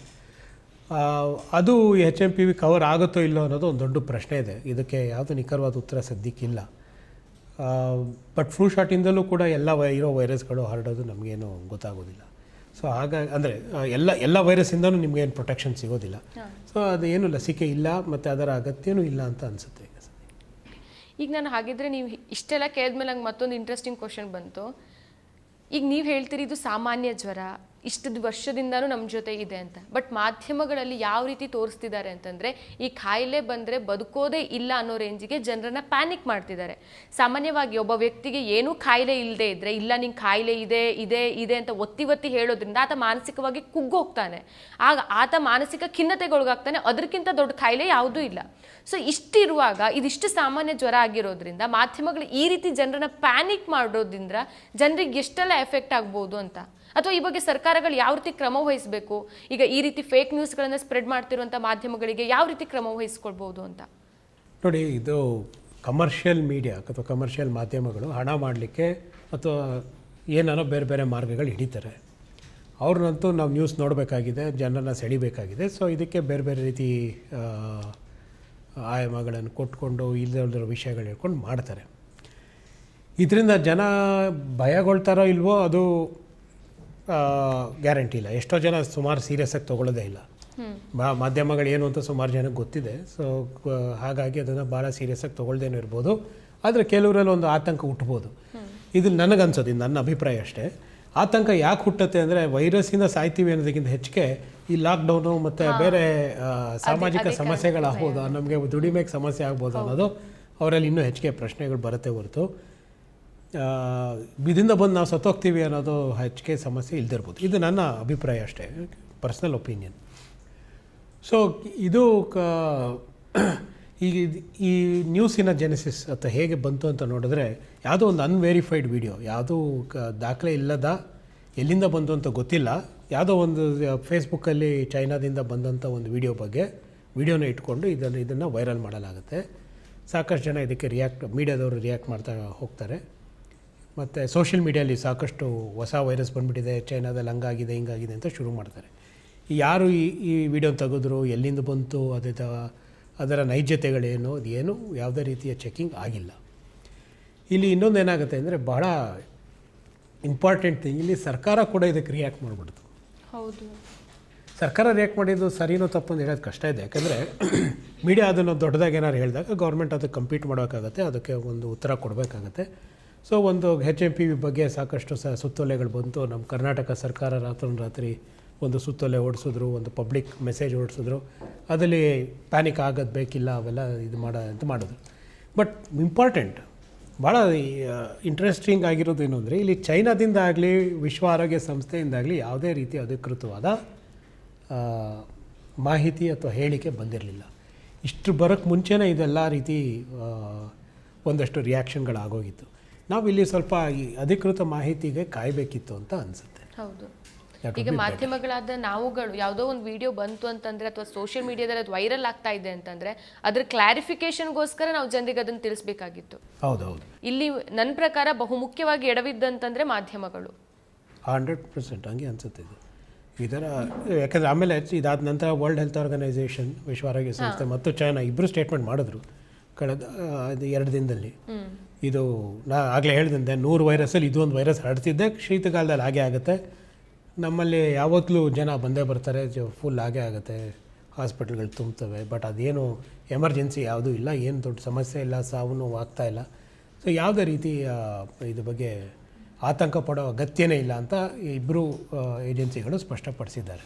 [SPEAKER 2] ಅದು H M P V cover ಆಗುತ್ತೋ ಇಲ್ಲೋ ಅನ್ನೋದು ಒಂದು ದೊಡ್ಡ ಪ್ರಶ್ನೆ ಇದೆ. ಇದಕ್ಕೆ ಯಾವುದು ನಿಖರವಾದ ಉತ್ತರ ಸದ್ಯಕ್ಕಿಲ್ಲ. ಬಟ್ ಫ್ಲೂ ಶಾಟಿಂದಲೂ ಕೂಡ ಎಲ್ಲ ವೈ ಇರೋ ವೈರಸ್ಗಳು ಹರಡೋದು ನಮಗೇನು ಗೊತ್ತಾಗೋದಿಲ್ಲ. ಸೊ ಹಾಗಾಗಿ ಅಂದರೆ ಎಲ್ಲ ಎಲ್ಲ ವೈರಸ್ಸಿಂದನೂ ನಿಮಗೇನು ಪ್ರೊಟೆಕ್ಷನ್ ಸಿಗೋದಿಲ್ಲ. ಸೊ ಅದೇನು ಲಸಿಕೆ ಇಲ್ಲ ಮತ್ತು ಅದರ ಅಗತ್ಯನೂ ಇಲ್ಲ ಅಂತ ಅನಿಸುತ್ತೆ ಈಗ
[SPEAKER 1] ಈಗ ನಾನು ಹಾಗಿದ್ರೆ ನೀವು ಇಷ್ಟೆಲ್ಲ ಕೇಳಿದ್ಮೇಲೆ ನಂಗೆ ಮತ್ತೊಂದು ಇಂಟ್ರೆಸ್ಟಿಂಗ್ ಕ್ವಶನ್ ಬಂತು. ಈಗ ನೀವು ಹೇಳ್ತೀರಿ ಇದು ಸಾಮಾನ್ಯ ಜ್ವರ ಇಷ್ಟದ ವರ್ಷದಿಂದನೂ ನಮ್ಮ ಜೊತೆ ಇದೆ ಅಂತ. ಬಟ್ ಮಾಧ್ಯಮಗಳಲ್ಲಿ ಯಾವ ರೀತಿ ತೋರಿಸ್ತಿದ್ದಾರೆ ಅಂತಂದರೆ, ಈ ಕಾಯಿಲೆ ಬಂದರೆ ಬದುಕೋದೇ ಇಲ್ಲ ಅನ್ನೋ ರೇಂಜಿಗೆ ಜನರನ್ನ ಪ್ಯಾನಿಕ್ ಮಾಡ್ತಿದ್ದಾರೆ. ಸಾಮಾನ್ಯವಾಗಿ ಒಬ್ಬ ವ್ಯಕ್ತಿಗೆ ಏನೂ ಕಾಯಿಲೆ ಇಲ್ಲದೆ ಇದ್ದರೆ ಇಲ್ಲ ನಿಂಗೆ ಕಾಯಿಲೆ ಇದೆ ಇದೆ ಇದೆ ಅಂತ ಒತ್ತಿ ಒತ್ತಿ ಹೇಳೋದ್ರಿಂದ ಆತ ಮಾನಸಿಕವಾಗಿ ಕುಗ್ಗೋಗ್ತಾನೆ. ಆಗ ಆತ ಮಾನಸಿಕ ಖಿನ್ನತೆಗೊಳಗಾಗ್ತಾನೆ. ಅದಕ್ಕಿಂತ ದೊಡ್ಡ ಕಾಯಿಲೆ ಯಾವುದೂ ಇಲ್ಲ. ಸೊ ಇಷ್ಟಿರುವಾಗ, ಇದಿಷ್ಟು ಸಾಮಾನ್ಯ ಜ್ವರ ಆಗಿರೋದ್ರಿಂದ ಮಾಧ್ಯಮಗಳು ಈ ರೀತಿ ಜನರನ್ನ ಪ್ಯಾನಿಕ್ ಮಾಡೋದ್ರಿಂದ ಜನರಿಗೆ ಎಷ್ಟೆಲ್ಲ ಎಫೆಕ್ಟ್ ಆಗ್ಬೋದು ಅಂತ? ಅಥವಾ ಈ ಬಗ್ಗೆ ಸರ್ಕಾರಗಳು ಯಾವ ರೀತಿ ಕ್ರಮ ವಹಿಸಬೇಕು? ಈಗ ಈ ರೀತಿ ಫೇಕ್ ನ್ಯೂಸ್ಗಳನ್ನು ಸ್ಪ್ರೆಡ್ ಮಾಡ್ತಿರುವಂಥ ಮಾಧ್ಯಮಗಳಿಗೆ ಯಾವ ರೀತಿ ಕ್ರಮ ವಹಿಸ್ಕೊಳ್ಬೋದು ಅಂತ?
[SPEAKER 2] ನೋಡಿ, ಇದು ಕಮರ್ಷಿಯಲ್ ಮೀಡಿಯಾ ಅಥವಾ ಕಮರ್ಷಿಯಲ್ ಮಾಧ್ಯಮಗಳು ಹಣ ಮಾಡಲಿಕ್ಕೆ ಅಥವಾ ಏನಾರೋ ಬೇರೆ ಬೇರೆ ಮಾರ್ಗಗಳು ಹಿಡಿತಾರೆ. ಅವ್ರನ್ನಂತೂ ನಾವು ನ್ಯೂಸ್ ನೋಡಬೇಕಾಗಿದೆ, ಜನರನ್ನ ಸೆಳಿಬೇಕಾಗಿದೆ. ಸೊ ಇದಕ್ಕೆ ಬೇರೆ ಬೇರೆ ರೀತಿ ಆಯಾಮಗಳನ್ನು ಕೊಟ್ಕೊಂಡು ಇಲ್ಲದಿರೋ ವಿಷಯಗಳು ಹೇಳ್ಕೊಂಡು ಮಾಡ್ತಾರೆ. ಇದರಿಂದ ಜನ ಭಯಗೊಳ್ತಾರೋ ಇಲ್ವೋ ಅದು ಗ್ಯಾರಂಟಿ ಇಲ್ಲ. ಎಷ್ಟೋ ಜನ ಸುಮಾರು ಸೀರಿಯಸ್ಸಾಗಿ ತೊಗೊಳ್ಳೋದೇ ಇಲ್ಲ. ಬಾ ಮಾಧ್ಯಮಗಳು ಏನು ಅಂತ ಸುಮಾರು ಜನಕ್ಕೆ ಗೊತ್ತಿದೆ. ಸೊ ಹಾಗಾಗಿ ಅದನ್ನು ಭಾಳ ಸೀರಿಯಸ್ಸಾಗಿ ತೊಗೊಳ್ದೇನೂ ಇರ್ಬೋದು. ಆದರೆ ಕೆಲವರಲ್ಲಿ ಒಂದು ಆತಂಕ ಹುಟ್ಬೋದು. ಇದು ನನಗನ್ಸೋದು ಇದು ನನ್ನ ಅಭಿಪ್ರಾಯ ಅಷ್ಟೇ. ಆತಂಕ ಯಾಕೆ ಹುಟ್ಟುತ್ತೆ ಅಂದರೆ ವೈರಸ್ಸಿಂದ ಸಾಯ್ತೀವಿ ಅನ್ನೋದಕ್ಕಿಂತ ಹೆಚ್ಚಿಗೆ ಈ ಲಾಕ್ಡೌನು ಮತ್ತು ಬೇರೆ ಸಾಮಾಜಿಕ ಸಮಸ್ಯೆಗಳಾಗ್ಬೋದು ನಮಗೆ ದುಡಿಮೆಗೆ ಸಮಸ್ಯೆ ಆಗ್ಬೋದು ಅನ್ನೋದು. ಅವರಲ್ಲಿ ಇನ್ನೂ ಹೆಚ್ಚಿಗೆ ಪ್ರಶ್ನೆಗಳು ಬರುತ್ತೆ ಹೊರತು. ಇದರಿಂದ ಬಂದು ನಾವು ಸತ್ತೋಗ್ತೀವಿ ಅನ್ನೋದು ಹೆಚ್ಚಿಗೆ ಸಮಸ್ಯೆ ಇಲ್ದಿರ್ಬೋದು. ಇದು ನನ್ನ ಅಭಿಪ್ರಾಯ ಅಷ್ಟೇ ಪರ್ಸ್ನಲ್ ಒಪಿನಿಯನ್ ಸೊ ಇದು ಕ ಈಗ ಈ ನ್ಯೂಸಿನ ಜೆನೆಸಿಸ್ ಅಥವಾ ಹೇಗೆ ಬಂತು ಅಂತ ನೋಡಿದ್ರೆ, ಯಾವುದೋ ಒಂದು ಅನ್ವೆರಿಫೈಡ್ ವಿಡಿಯೋ ಯಾವುದೂ ಕ, ದಾಖಲೆ ಇಲ್ಲದ ಎಲ್ಲಿಂದ ಬಂತು ಅಂತ ಗೊತ್ತಿಲ್ಲ. ಯಾವುದೋ ಒಂದು ಫೇಸ್ಬುಕ್ಕಲ್ಲಿ ಚೈನಾದಿಂದ ಬಂದಂಥ ಒಂದು ವಿಡಿಯೋ ಬಗ್ಗೆ ವಿಡಿಯೋನ ಇಟ್ಕೊಂಡು ಇದನ್ನು ಇದನ್ನು ವೈರಲ್ ಮಾಡಲಾಗುತ್ತೆ. ಸಾಕಷ್ಟು ಜನ ಇದಕ್ಕೆ ರಿಯಾಕ್ಟ್ ಮೀಡಿಯಾದವರು ರಿಯಾಕ್ಟ್ ಮಾಡ್ತಾ ಹೋಗ್ತಾರೆ. ಮತ್ತು ಸೋಷಿಯಲ್ ಮೀಡಿಯಲ್ಲಿ ಸಾಕಷ್ಟು ಹೊಸ ವೈರಸ್ ಬಂದುಬಿಟ್ಟಿದೆ ಚೈನಾದಲ್ಲಿ ಹಂಗಾಗಿದೆ ಹಿಂಗಾಗಿದೆ ಅಂತ ಶುರು ಮಾಡ್ತಾರೆ. ಯಾರು ಈ ಈ ವಿಡಿಯೋ ತೆಗೆದ್ರು ಎಲ್ಲಿಂದ ಬಂತು ಅದೇ ಅದರ ನೈಜತೆಗಳೇನು ಏನು ಯಾವುದೇ ರೀತಿಯ ಚೆಕಿಂಗ್ ಆಗಿಲ್ಲ. ಇಲ್ಲಿ ಇನ್ನೊಂದು ಏನಾಗುತ್ತೆ ಅಂದರೆ ಬಹಳ ಇಂಪಾರ್ಟೆಂಟ್ ಥಿಂಗ್ ಇಲ್ಲಿ ಸರ್ಕಾರ ಕೂಡ ಇದಕ್ಕೆ ರಿಯಾಕ್ಟ್ ಮಾಡಿಬಿಡ್ತು.
[SPEAKER 1] ಹೌದು.
[SPEAKER 2] ಸರ್ಕಾರ ರಿಯಾಕ್ಟ್ ಮಾಡಿದ್ದು ಸರಿನೋ ತಪ್ಪು ಅಂತ ಹೇಳೋದು ಕಷ್ಟ ಇದೆ. ಯಾಕಂದರೆ ಮೀಡಿಯಾ ಅದನ್ನು ದೊಡ್ಡದಾಗಿ ಏನಾದ್ರು ಹೇಳಿದಾಗ ಗೌರ್ಮೆಂಟ್ ಅದಕ್ಕೆ ಕಂಪೀಟ್ ಮಾಡೋಕ್ಕಾಗತ್ತೆ ಅದಕ್ಕೆ ಒಂದು ಉತ್ತರ ಕೊಡಬೇಕಾಗತ್ತೆ. ಸೊ ಒಂದು ಹೆಚ್ ಎಂ ಪಿ ವಿ ಬಗ್ಗೆ ಸಾಕಷ್ಟು ಸ ಸುತ್ತೋಲೆಗಳು ಬಂತು. ನಮ್ಮ ಕರ್ನಾಟಕ ಸರ್ಕಾರ ರಾತ್ರೋರಾತ್ರಿ ಒಂದು ಸುತ್ತೋಲೆ ಓಡಿಸಿದ್ರು, ಒಂದು ಪಬ್ಲಿಕ್ ಮೆಸೇಜ್ ಓಡಿಸಿದ್ರು. ಅದರಲ್ಲಿ ಪ್ಯಾನಿಕ್ ಆಗೋದು ಬೇಕಿಲ್ಲ, ಅವೆಲ್ಲ ಇದು ಮಾಡ ಅಂತ ಮಾಡೋದು ಬಟ್ ಇಂಪಾರ್ಟೆಂಟ್ ಭಾಳ ಇಂಟ್ರೆಸ್ಟಿಂಗ್ ಆಗಿರೋದು ಏನು ಅಂದರೆ, ಇಲ್ಲಿ ಚೈನಾದಿಂದ ಆಗಲಿ, ವಿಶ್ವ ಆರೋಗ್ಯ ಸಂಸ್ಥೆಯಿಂದಾಗಲಿ ಯಾವುದೇ ರೀತಿ ಅಧಿಕೃತವಾದ ಮಾಹಿತಿ ಅಥವಾ ಹೇಳಿಕೆ ಬಂದಿರಲಿಲ್ಲ. ಇಷ್ಟು ಬರೋಕ್ಕೆ ಮುಂಚೆನೇ ಇದೆಲ್ಲ ರೀತಿ ಒಂದಷ್ಟು ರಿಯಾಕ್ಷನ್ಗಳಾಗೋಗಿತ್ತು ನಾವು ಇಲ್ಲಿ ಸ್ವಲ್ಪ ಈ ಅಧಿಕೃತ ಮಾಹಿತಿಗೆ ಕಾಯಬೇಕಿತ್ತು ಅಂತ ಅನಿಸುತ್ತೆ.
[SPEAKER 1] ಹೌದು. ಈಗ. ಮಾಧ್ಯಮಗಳಾದ ನಾವುಗಳು ಯಾವುದೋ ಒಂದು ವಿಡಿಯೋ ಬಂತು ಅಂತಂದ್ರೆ ಅಥವಾ ಸೋಷಿಯಲ್ ಮೀಡಿಯಾದಲ್ಲಿ ಅದು ವೈರಲ್ ಆಗ್ತಾ ಇದೆ ಅಂತಂದ್ರೆ ಅದ್ರ ಕ್ಲಾರಿಫಿಕೇಶನ್ಗೋಸ್ಕರ ನಾವು ಜನರಿಗೆ ಅದನ್ನು ತಿಳಿಸ್ಬೇಕಾಗಿತ್ತು.
[SPEAKER 2] ಹೌದು ಹೌದು
[SPEAKER 1] ಇಲ್ಲಿ ನನ್ನ ಪ್ರಕಾರ ಬಹುಮುಖ್ಯವಾಗಿ ಎಡವಿದ್ದಂತಂದ್ರೆ ಮಾಧ್ಯಮಗಳು.
[SPEAKER 2] ಹಂಡ್ರೆಡ್ ಪರ್ಸೆಂಟ್ ಹಂಗೆ ಅನಿಸುತ್ತೆ ಇದು. ಇದರ ಯಾಕಂದರೆ ಆಮೇಲೆ ಇದಾದ ನಂತರ ವರ್ಲ್ಡ್ ಹೆಲ್ತ್ ಆರ್ಗನೈಸೇಷನ್ ವಿಶ್ವ ಆರೋಗ್ಯ ಸಂಸ್ಥೆ ಮತ್ತು ಚೈನಾ ಇಬ್ಬರು ಸ್ಟೇಟ್ಮೆಂಟ್ ಮಾಡಿದ್ರು. ಕಳೆದ ಅದು ಇದು ಎರಡು ದಿನದಲ್ಲಿ. ಇದು ನಾ ಆಗಲೇ ಹೇಳಿದಂತೆ ನೂರು ವೈರಸ್ಸಲ್ಲಿ ಇದೊಂದು ವೈರಸ್ ಹರಡ್ತಿದ್ದೆ. ಶೀತಕಾಲದಲ್ಲಿ ಹಾಗೆ ಆಗುತ್ತೆ. ನಮ್ಮಲ್ಲಿ ಯಾವತ್ತಲೂ ಜನ ಬಂದೇ ಬರ್ತಾರೆ ಫುಲ್ ಹಾಗೆ ಆಗುತ್ತೆ. ಹಾಸ್ಪಿಟ್ಲ್ಗಳು ತುಂಬ್ತವೆ ಬಟ್ ಅದೇನು ಎಮರ್ಜೆನ್ಸಿ ಯಾವುದೂ ಇಲ್ಲ ಏನು ದೊಡ್ಡ ಸಮಸ್ಯೆ ಇಲ್ಲ ಸಾವು ನೋವು ಆಗ್ತಾ ಇಲ್ಲ. ಸೊ ಯಾವುದೇ ರೀತಿ ಇದು ಇದ್ರ ಬಗ್ಗೆ ಆತಂಕ ಪಡೋ ಅಗತ್ಯನೇ ಇಲ್ಲ ಅಂತ ಇಬ್ಬರು ಏಜೆನ್ಸಿಗಳು ಸ್ಪಷ್ಟಪಡಿಸಿದ್ದಾರೆ.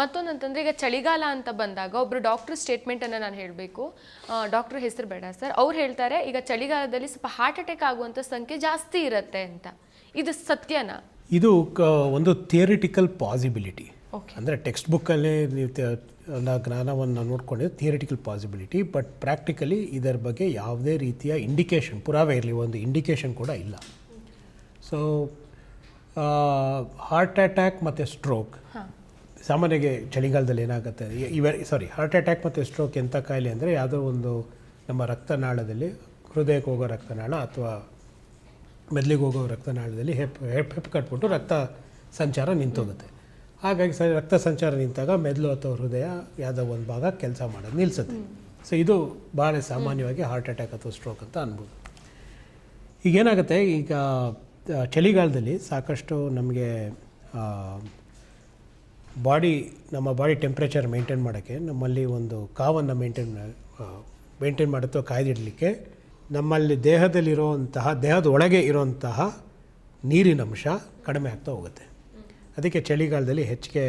[SPEAKER 1] ಮತ್ತೊಂದಂತಂದ್ರೆ ಈಗ ಚಳಿಗಾಲ ಅಂತ ಬಂದಾಗ ಒಬ್ರು ಡಾಕ್ಟರ್ ಸ್ಟೇಟ್ಮೆಂಟ್ ಅನ್ನ ನಾನು ಹೇಳಬೇಕು. ಡಾಕ್ಟರ್ ಹೆಸರು ಬೇಡ ಸರ್ ಅವ್ರು ಹೇಳ್ತಾರೆ ಈಗ ಚಳಿಗಾಲದಲ್ಲಿ ಸ್ವಲ್ಪ ಹಾರ್ಟ್ ಅಟ್ಯಾಕ್ ಆಗುವಂತ ಸಂಖ್ಯೆ ಜಾಸ್ತಿ ಇರುತ್ತೆ ಅಂತ. ಇದು ಸತ್ಯನಾ?
[SPEAKER 2] ಇದು ಒಂದು ಥಿಯರಿಟಿಕಲ್ ಪಾಸಿಬಿಲಿಟಿ ಅಂದರೆ ಟೆಕ್ಸ್ಟ್ ಬುಕ್ಕಲ್ಲೇ ನೀವು ಎಲ್ಲ ಜ್ಞಾನವನ್ನು ನೋಡ್ಕೊಂಡಿದ್ದು ಥಿಯರಿಟಿಕಲ್ ಪಾಸಿಬಿಲಿಟಿ ಬಟ್ ಪ್ರಾಕ್ಟಿಕಲಿ ಇದರ ಬಗ್ಗೆ ಯಾವುದೇ ರೀತಿಯ ಇಂಡಿಕೇಶನ್ ಪುರಾವೆ ಇರಲಿ ಒಂದು ಇಂಡಿಕೇಶನ್ ಕೂಡ ಇಲ್ಲ. ಸೊ ಹಾರ್ಟ್ ಅಟ್ಯಾಕ್ ಮತ್ತು ಸ್ಟ್ರೋಕ್ ಸಾಮಾನ್ಯವಾಗಿ ಚಳಿಗಾಲದಲ್ಲಿ ಏನಾಗುತ್ತೆ ಇವೆ ಸಾರಿ ಹಾರ್ಟ್ ಅಟ್ಯಾಕ್ ಮತ್ತು ಸ್ಟ್ರೋಕ್ ಎಂಥ ಕಾಯಿಲೆ ಅಂದರೆ ಯಾವುದೋ ಒಂದು ನಮ್ಮ ರಕ್ತನಾಳದಲ್ಲಿ, ಹೃದಯಕ್ಕೆ ಹೋಗೋ ರಕ್ತನಾಳ ಅಥವಾ ಮೆದಲಿಗೆ ಹೋಗೋ ರಕ್ತನಾಳದಲ್ಲಿ ಹೆಪ್ ಹೆಪ್ ಹೆಪ್ ಕಟ್ಬಿಟ್ಟು ರಕ್ತ ಸಂಚಾರ ನಿಂತೋಗುತ್ತೆ. ಹಾಗಾಗಿ ಸರಿ, ರಕ್ತ ಸಂಚಾರ ನಿಂತಾಗ ಮೆದುಳು ಅಥವಾ ಹೃದಯ ಯಾವುದೋ ಒಂದು ಭಾಗ ಕೆಲಸ ಮಾಡೋದು ನಿಲ್ಲಿಸುತ್ತೆ ಸೊ ಇದು ಭಾಳ ಸಾಮಾನ್ಯವಾಗಿ ಹಾರ್ಟ್ ಅಟ್ಯಾಕ್ ಅಥವಾ ಸ್ಟ್ರೋಕ್ ಅಂತ ಅನ್ಬೋದು. ಈಗ ಏನಾಗುತ್ತೆ ಈಗ ಚಳಿಗಾಲದಲ್ಲಿ ಸಾಕಷ್ಟು ನಮಗೆ ಬಾಡಿ, ನಮ್ಮ ಬಾಡಿ ಟೆಂಪ್ರೇಚರ್ ಮೇಂಟೈನ್ ಮಾಡೋಕ್ಕೆ, ನಮ್ಮಲ್ಲಿ ಒಂದು ಕಾವನ್ನು ಮೇಂಟೈನ್ ಮೇಂಟೈನ್ ಮಾಡುತ್ತೋ ಕಾಯ್ದಿಡಲಿಕ್ಕೆ, ನಮ್ಮಲ್ಲಿ ದೇಹದಲ್ಲಿರುವಂತಹ, ದೇಹದ ಒಳಗೆ ಇರುವಂತಹ ನೀರಿನ ಅಂಶ ಕಡಿಮೆ ಆಗ್ತಾ ಹೋಗುತ್ತೆ. ಅದಕ್ಕೆ ಚಳಿಗಾಲದಲ್ಲಿ ಹೆಚ್ಚಿಗೆ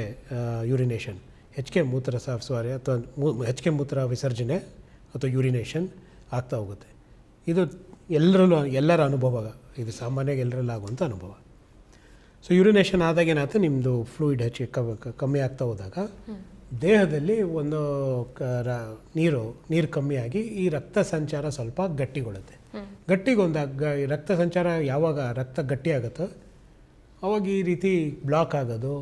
[SPEAKER 2] ಯೂರಿನೇಷನ್ ಹೆಚ್ಚಿಗೆ ಮೂತ್ರ ಸಾರಿಸುವಾರಿ ಅಥವಾ ಹೆಚ್ಚಿಗೆ ಮೂತ್ರ ವಿಸರ್ಜನೆ ಅಥವಾ ಯೂರಿನೇಷನ್ ಆಗ್ತಾ ಹೋಗುತ್ತೆ. ಇದು ಎಲ್ಲರಲ್ಲೂ, ಎಲ್ಲರ ಅನುಭವ, ಇದು ಸಾಮಾನ್ಯವಾಗಿ ಎಲ್ಲರಲ್ಲಾಗುವಂಥ ಅನುಭವ. ಸೊ ಯುರಿನೇಷನ್ ಆದಾಗ ಏನಾಯ್ತು? ನಿಮ್ಮದು ಫ್ಲೂಯಿಡ್ ಹೆಚ್ಚಿ ಕಮ್ಮಿ ಆಗ್ತಾ ಹೋದಾಗ ದೇಹದಲ್ಲಿ ಒಂದು ಕ- ರ- ನೀರು ನೀರು ಕಮ್ಮಿಯಾಗಿ ಈ ರಕ್ತ ಸಂಚಾರ ಸ್ವಲ್ಪ ಗಟ್ಟಿಗೊಳ್ಳುತ್ತೆ. ಗಟ್ಟಿಗೊಂದಾಗ ಗ- ರಕ್ತ ಸಂಚಾರ ಯಾವಾಗ ರಕ್ತ ಗಟ್ಟಿ ಆಗುತ್ತೋ ಅವಾಗ ಈ ರೀತಿ ಬ್ಲಾಕ್ ಆಗೋದು